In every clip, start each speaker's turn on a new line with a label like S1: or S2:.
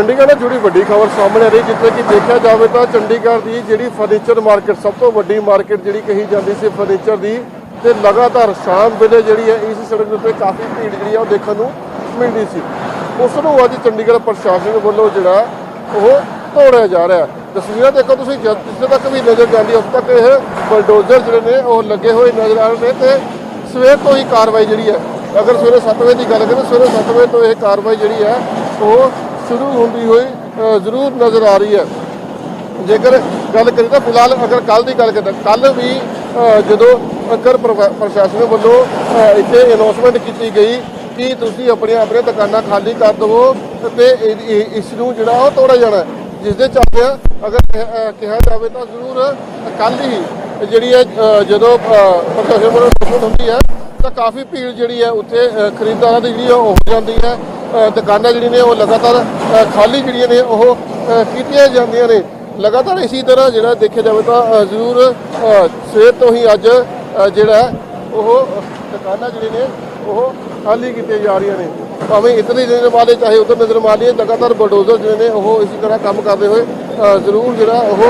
S1: ਚੰਡੀਗੜ੍ਹ ਨਾਲ ਜੁੜੀ ਵੱਡੀ ਖਬਰ ਸਾਹਮਣੇ ਆ ਰਹੀ, ਜਿੱਥੇ ਕਿ ਦੇਖਿਆ ਜਾਵੇ ਤਾਂ ਚੰਡੀਗੜ੍ਹ ਦੀ ਜਿਹੜੀ ਫਰਨੀਚਰ ਮਾਰਕੀਟ ਸਭ ਤੋਂ ਵੱਡੀ ਮਾਰਕੀਟ ਜਿਹੜੀ ਕਹੀ ਜਾਂਦੀ ਸੀ ਫਰਨੀਚਰ ਦੀ, ਤੇ ਲਗਾਤਾਰ ਸ਼ਾਮ ਵੇਲੇ ਜਿਹੜੀ ਹੈ ਇਸ ਸੜਕ ਦੇ ਉੱਤੇ ਕਾਫੀ ਭੀੜ ਜਿਹੜੀ ਆ ਉਹ ਦੇਖਣ ਨੂੰ ਮਿਲਦੀ ਸੀ। ਉਸ ਨੂੰ ਅੱਜ ਚੰਡੀਗੜ੍ਹ ਪ੍ਰਸ਼ਾਸਨ ਵੱਲੋਂ ਜਿਹੜਾ ਉਹ ਤੋੜਿਆ ਜਾ ਰਿਹਾ। ਤਸਵੀਰਾਂ ਦੇਖੋ ਤੁਸੀਂ, ਜਿੱਥੇ ਤੱਕ ਵੀ ਨਜ਼ਰ ਜਾਂਦੀ ਉਸ ਤੱਕ ਇਹ ਬਲਡੋਜ਼ਰ ਜਿਹੜੇ ਨੇ ਉਹ ਲੱਗੇ ਹੋਏ ਨਜ਼ਰ ਆ ਰਹੇ ਨੇ ਤੇ ਸਵੇਰ ਤੋਂ ਹੀ ਕਾਰਵਾਈ ਜਿਹੜੀ ਹੈ, ਅਗਰ ਸਵੇਰੇ 7 ਵਜੇ ਦੀ ਗੱਲ ਕਰੀਏ, ਸਵੇਰੇ 7 ਵਜੇ ਤੋਂ ਇਹ ਕਾਰਵਾਈ ਜਿਹੜੀ ਹੈ, ਉਹ ਸ਼ੁਰੂ ਹੁੰਦੀ ਹੋਈ ਜ਼ਰੂਰ ਨਜ਼ਰ ਆ ਰਹੀ ਹੈ। ਜੇਕਰ ਗੱਲ ਕਰੀਏ ਤਾਂ ਫਿਲਹਾਲ ਅਗਰ ਕੱਲ ਦੀ ਗੱਲ ਕਰੀਏ ਕੱਲ ਵੀ ਜਦੋਂ ਅਗਰ ਪ੍ਰਸ਼ਾਸਨ ਵੱਲੋਂ ਇੱਥੇ ਅਨਾਉਂਸਮੈਂਟ ਕੀਤੀ ਗਈ ਕਿ ਤੁਸੀਂ ਆਪਣੀਆਂ ਆਪਣੇ ਦੁਕਾਨਾਂ ਖਾਲੀ ਕਰ ਦਿਵੋ ਤੇ ਇਸ ਨੂੰ ਜਿਹੜਾ ਉਹ ਤੋੜਿਆ ਜਾਣਾ ਜਿਸ ਦੇ ਚੱਲਦੇ ਅਗਰ ਕਿਹਾ- ਜਾਵੇ ਤਾਂ ਜ਼ਰੂਰ ਕੱਲ ਹੀ ਜਿਹੜੀ ਹੈ ਜਦੋਂ ਪ੍ਰਸ਼ਾਸਨ ਵੱਲੋਂ announcement ਹੁੰਦੀ ਹੈ, ਤਾਂ ਕਾਫੀ ਭੀੜ ਜਿਹੜੀ ਹੈ ਉੱਥੇ ਖਰੀਦਦਾਰਾਂ ਦੀ ਜਿਹੜੀ ਹੈ ਉਹ ਹੋ ਜਾਂਦੀ ਹੈ। ਦੁਕਾਨਾਂ ਜਿਹੜੀਆਂ ਨੇ ਉਹ ਲਗਾਤਾਰ ਖਾਲੀ ਜਿਹੜੀਆਂ ਨੇ ਉਹ ਕੀਤੀਆਂ ਜਾਂਦੀਆਂ ਨੇ। ਲਗਾਤਾਰ ਇਸੇ ਤਰ੍ਹਾਂ ਜਿਹੜਾ ਦੇਖਿਆ ਜਾਵੇ ਤਾਂ ਜ਼ਰੂਰ ਸਵੇਰ ਤੋਂ ਹੀ ਅੱਜ ਜਿਹੜਾ ਹੈ, ਉਹ ਦੁਕਾਨਾਂ ਜਿਹੜੀਆਂ ਨੇ, ਉਹ ਖਾਲੀ ਕੀਤੀਆਂ ਜਾ ਰਹੀਆਂ ਨੇ। ਭਾਵੇਂ ਇੱਧਰ ਹੀ ਨਜ਼ਰ ਮਾਰੇ ਚਾਹੇ ਉੱਧਰ ਨਜ਼ਰ ਮਾਰੀਏ ਲਗਾਤਾਰ ਬਲਡੋਜ਼ਰ ਜਿਹੜੇ ਨੇ, ਉਹ ਇਸੇ ਤਰ੍ਹਾਂ ਕੰਮ ਕਰਦੇ ਹੋਏ ਜ਼ਰੂਰ ਜਿਹੜਾ ਉਹ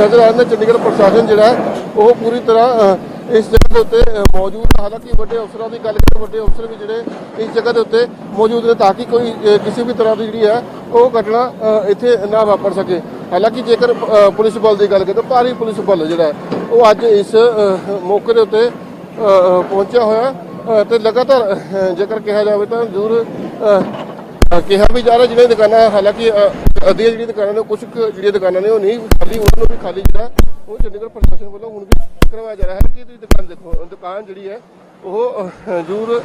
S1: ਨਜ਼ਰ ਆ ਰਹੇ ਨੇ ਚੰਡੀਗੜ੍ਹ ਪ੍ਰਸ਼ਾਸਨ ਜਿਹੜਾ ਉਹ ਪੂਰੀ ਤਰ੍ਹਾਂ ਇਸ ਜਗ੍ਹਾ ਦੇ ਉੱਤੇ ਮੌਜੂਦ ਹਾਲਾਂਕਿ ਵੱਡੇ ਅਫਸਰਾਂ ਦੀ ਗੱਲ ਕਰੀਏ ਵੱਡੇ ਅਫਸਰ ਵੀ ਜਿਹੜੇ ਇਸ ਜਗ੍ਹਾ ਦੇ ਉੱਤੇ ਮੌਜੂਦ ਨੇ ਤਾਂ ਕਿ ਕੋਈ ਕਿਸੇ ਵੀ ਤਰ੍ਹਾਂ ਦੀ ਜਿਹੜੀ ਹੈ ਉਹ ਘਟਨਾ ਇੱਥੇ ਨਾ ਵਾਪਰ ਸਕੇ। ਹਾਲਾਂਕਿ ਜੇਕਰ ਪੁਲਿਸ ਬਲ ਦੀ ਗੱਲ ਕਰੀਏ ਤਾਂ ਭਾਰੀ ਪੁਲਿਸ ਬਲ ਜਿਹੜਾ ਉਹ ਅੱਜ ਇਸ ਮੌਕੇ ਦੇ ਉੱਤੇ ਪਹੁੰਚਿਆ ਹੋਇਆ ਅ, ਤੇ ਲਗਾਤਾਰ ਜੇਕਰ ਕਿਹਾ ਜਾਵੇ ਤਾਂ ਜ਼ਰੂਰ ਕਿਹਾ ਵੀ ਜਾ ਰਿਹਾ ਜਿਹੜੀਆਂ ਦੁਕਾਨਾਂ ਹਾਲਾਂਕਿ ਅ, ਅੱਧੀਆਂ ਜਿਹੜੀਆਂ ਦੁਕਾਨਾਂ ਨੇ ਕੁਝ ਕੁ ਜਿਹੜੀਆਂ ਦੁਕਾਨਾਂ ਨੇ ਉਹ ਨਹੀਂ ਖਾਲੀ ਉਹਨਾਂ ਨੂੰ ਵੀ ਖਾਲੀ ਜਿਹੜਾ ਉਹ ਚੰਡੀਗੜ੍ਹ ਪ੍ਰਸ਼ਾਸਨ ਵੱਲੋਂ ਹੁਣ ਵੀ ਕਰਵਾਇਆ ਜਾ ਰਿਹਾ ਹੈ। ਕਿ ਤੁਸੀਂ ਦੁਕਾਨ ਦੇਖੋ ਦੁਕਾਨ ਜਿਹੜੀ ਹੈ ਉਹ ਅ, ਜ਼ਰੂਰ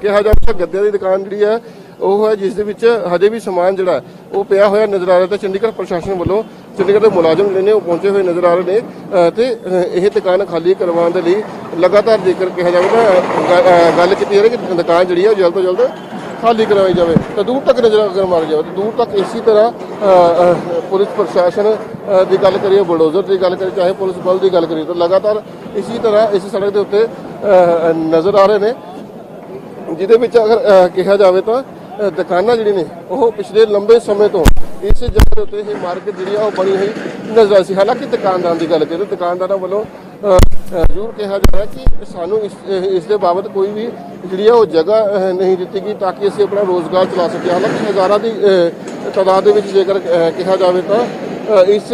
S1: ਕਿਹਾ ਜਾਵੇ ਤਾਂ ਗੱਦਿਆਂ ਦੀ ਦੁਕਾਨ ਜਿਹੜੀ ਹੈ ਉਹ ਹੈ ਜਿਸ ਦੇ ਵਿੱਚ ਹਜੇ ਵੀ ਸਮਾਨ ਜਿਹੜਾ ਉਹ ਪਿਆ ਹੋਇਆ ਨਜ਼ਰ ਆ ਰਿਹਾ ਤੇ ਚੰਡੀਗੜ੍ਹ ਪ੍ਰਸ਼ਾਸਨ ਵੱਲੋਂ ਚੰਡੀਗੜ੍ਹ ਦੇ ਮੁਲਾਜ਼ਮ ਜਿਹੜੇ ਨੇ ਉਹ ਪਹੁੰਚੇ ਹੋਏ ਨਜ਼ਰ ਆ ਰਹੇ ਨੇ ਅ, ਤੇ ਇਹ ਦੁਕਾਨ ਖਾਲੀ ਕਰਵਾਉਣ ਦੇ ਲਈ ਲਗਾਤਾਰ ਜੇਕਰ ਕਿਹਾ ਜਾਵੇ ਤਾਂ ਗੱਲ ਕੀਤੀ ਜਾ ਰਹੀ ਕਿ ਦੁਕਾਨ ਜਿਹੜੀ ਹੈ ਉਹ ਜਲਦ ਤੋਂ ਜਲਦ ਖਾਲੀ ਕਰਵਾਈ ਜਾਵੇ, ਤਾਂ ਦੂਰ ਤੱਕ ਨਜ਼ਰ ਅਗਰ ਮਾਰ ਜਾਵੇ, ਤਾਂ ਦੂਰ ਤੱਕ ਇਸੇ ਤਰ੍ਹਾਂ ਪੁਲਿਸ ਪ੍ਰਸ਼ਾਸਨ ਦੀ ਗੱਲ ਕਰੀਏ, ਬਲਡੋਜ਼ਰ ਦੀ ਗੱਲ ਕਰੀਏ, ਚਾਹੇ ਪੁਲਿਸ ਬਲ ਦੀ ਗੱਲ ਕਰੀਏ, ਤਾਂ ਲਗਾਤਾਰ ਇਸੇ ਤਰ੍ਹਾਂ ਇਸ ਸੜਕ ਦੇ ਉੱਤੇ ਨਜ਼ਰ ਆ ਰਹੇ ਨੇ। ਜਿਹਦੇ ਵਿੱਚ ਅਗਰ ਕਿਹਾ ਜਾਵੇ ਤਾਂ ਦੁਕਾਨਾਂ ਜਿਹੜੀਆਂ ਨੇ, ਉਹ ਪਿਛਲੇ ਲੰਬੇ ਸਮੇਂ ਤੋਂ ਇਸ ਜਗ੍ਹਾ ਦੇ ਉੱਤੇ ਇਹ ਮਾਰਕੀਟ ਜਿਹੜੀ ਆ ਉਹ ਬਣੀ ਹੋਈ ਨਜ਼ਰ ਆਈ ਸੀ। ਹਾਲਾਂਕਿ ਦੁਕਾਨਦਾਰਾਂ ਦੀ ਗੱਲ ਕਰੀਏ ਤਾਂ ਦੁਕਾਨਦਾਰਾਂ ਵੱਲੋਂ ਜ਼ਰੂਰ ਕਿਹਾ ਜਾ ਰਿਹਾ ਕਿ ਸਾਨੂੰ ਇਸ ਇਸ ਦੇ ਬਾਬਤ ਕੋਈ ਵੀ ਜਿਹੜੀ ਆ ਉਹ ਜਗ੍ਹਾ ਨਹੀਂ ਦਿੱਤੀ ਗਈ ਤਾਂ ਕਿ ਅਸੀਂ ਆਪਣਾ ਰੋਜ਼ਗਾਰ ਚਲਾ ਸਕੀਏ। ਹਾਲਾਂਕਿ ਹਜ਼ਾਰਾਂ ਦੀ ਅ, ਤਾਦਾਦ ਦੇ ਵਿੱਚ ਜੇਕਰ ਕਿਹਾ ਜਾਵੇ ਤਾਂ ਇਸ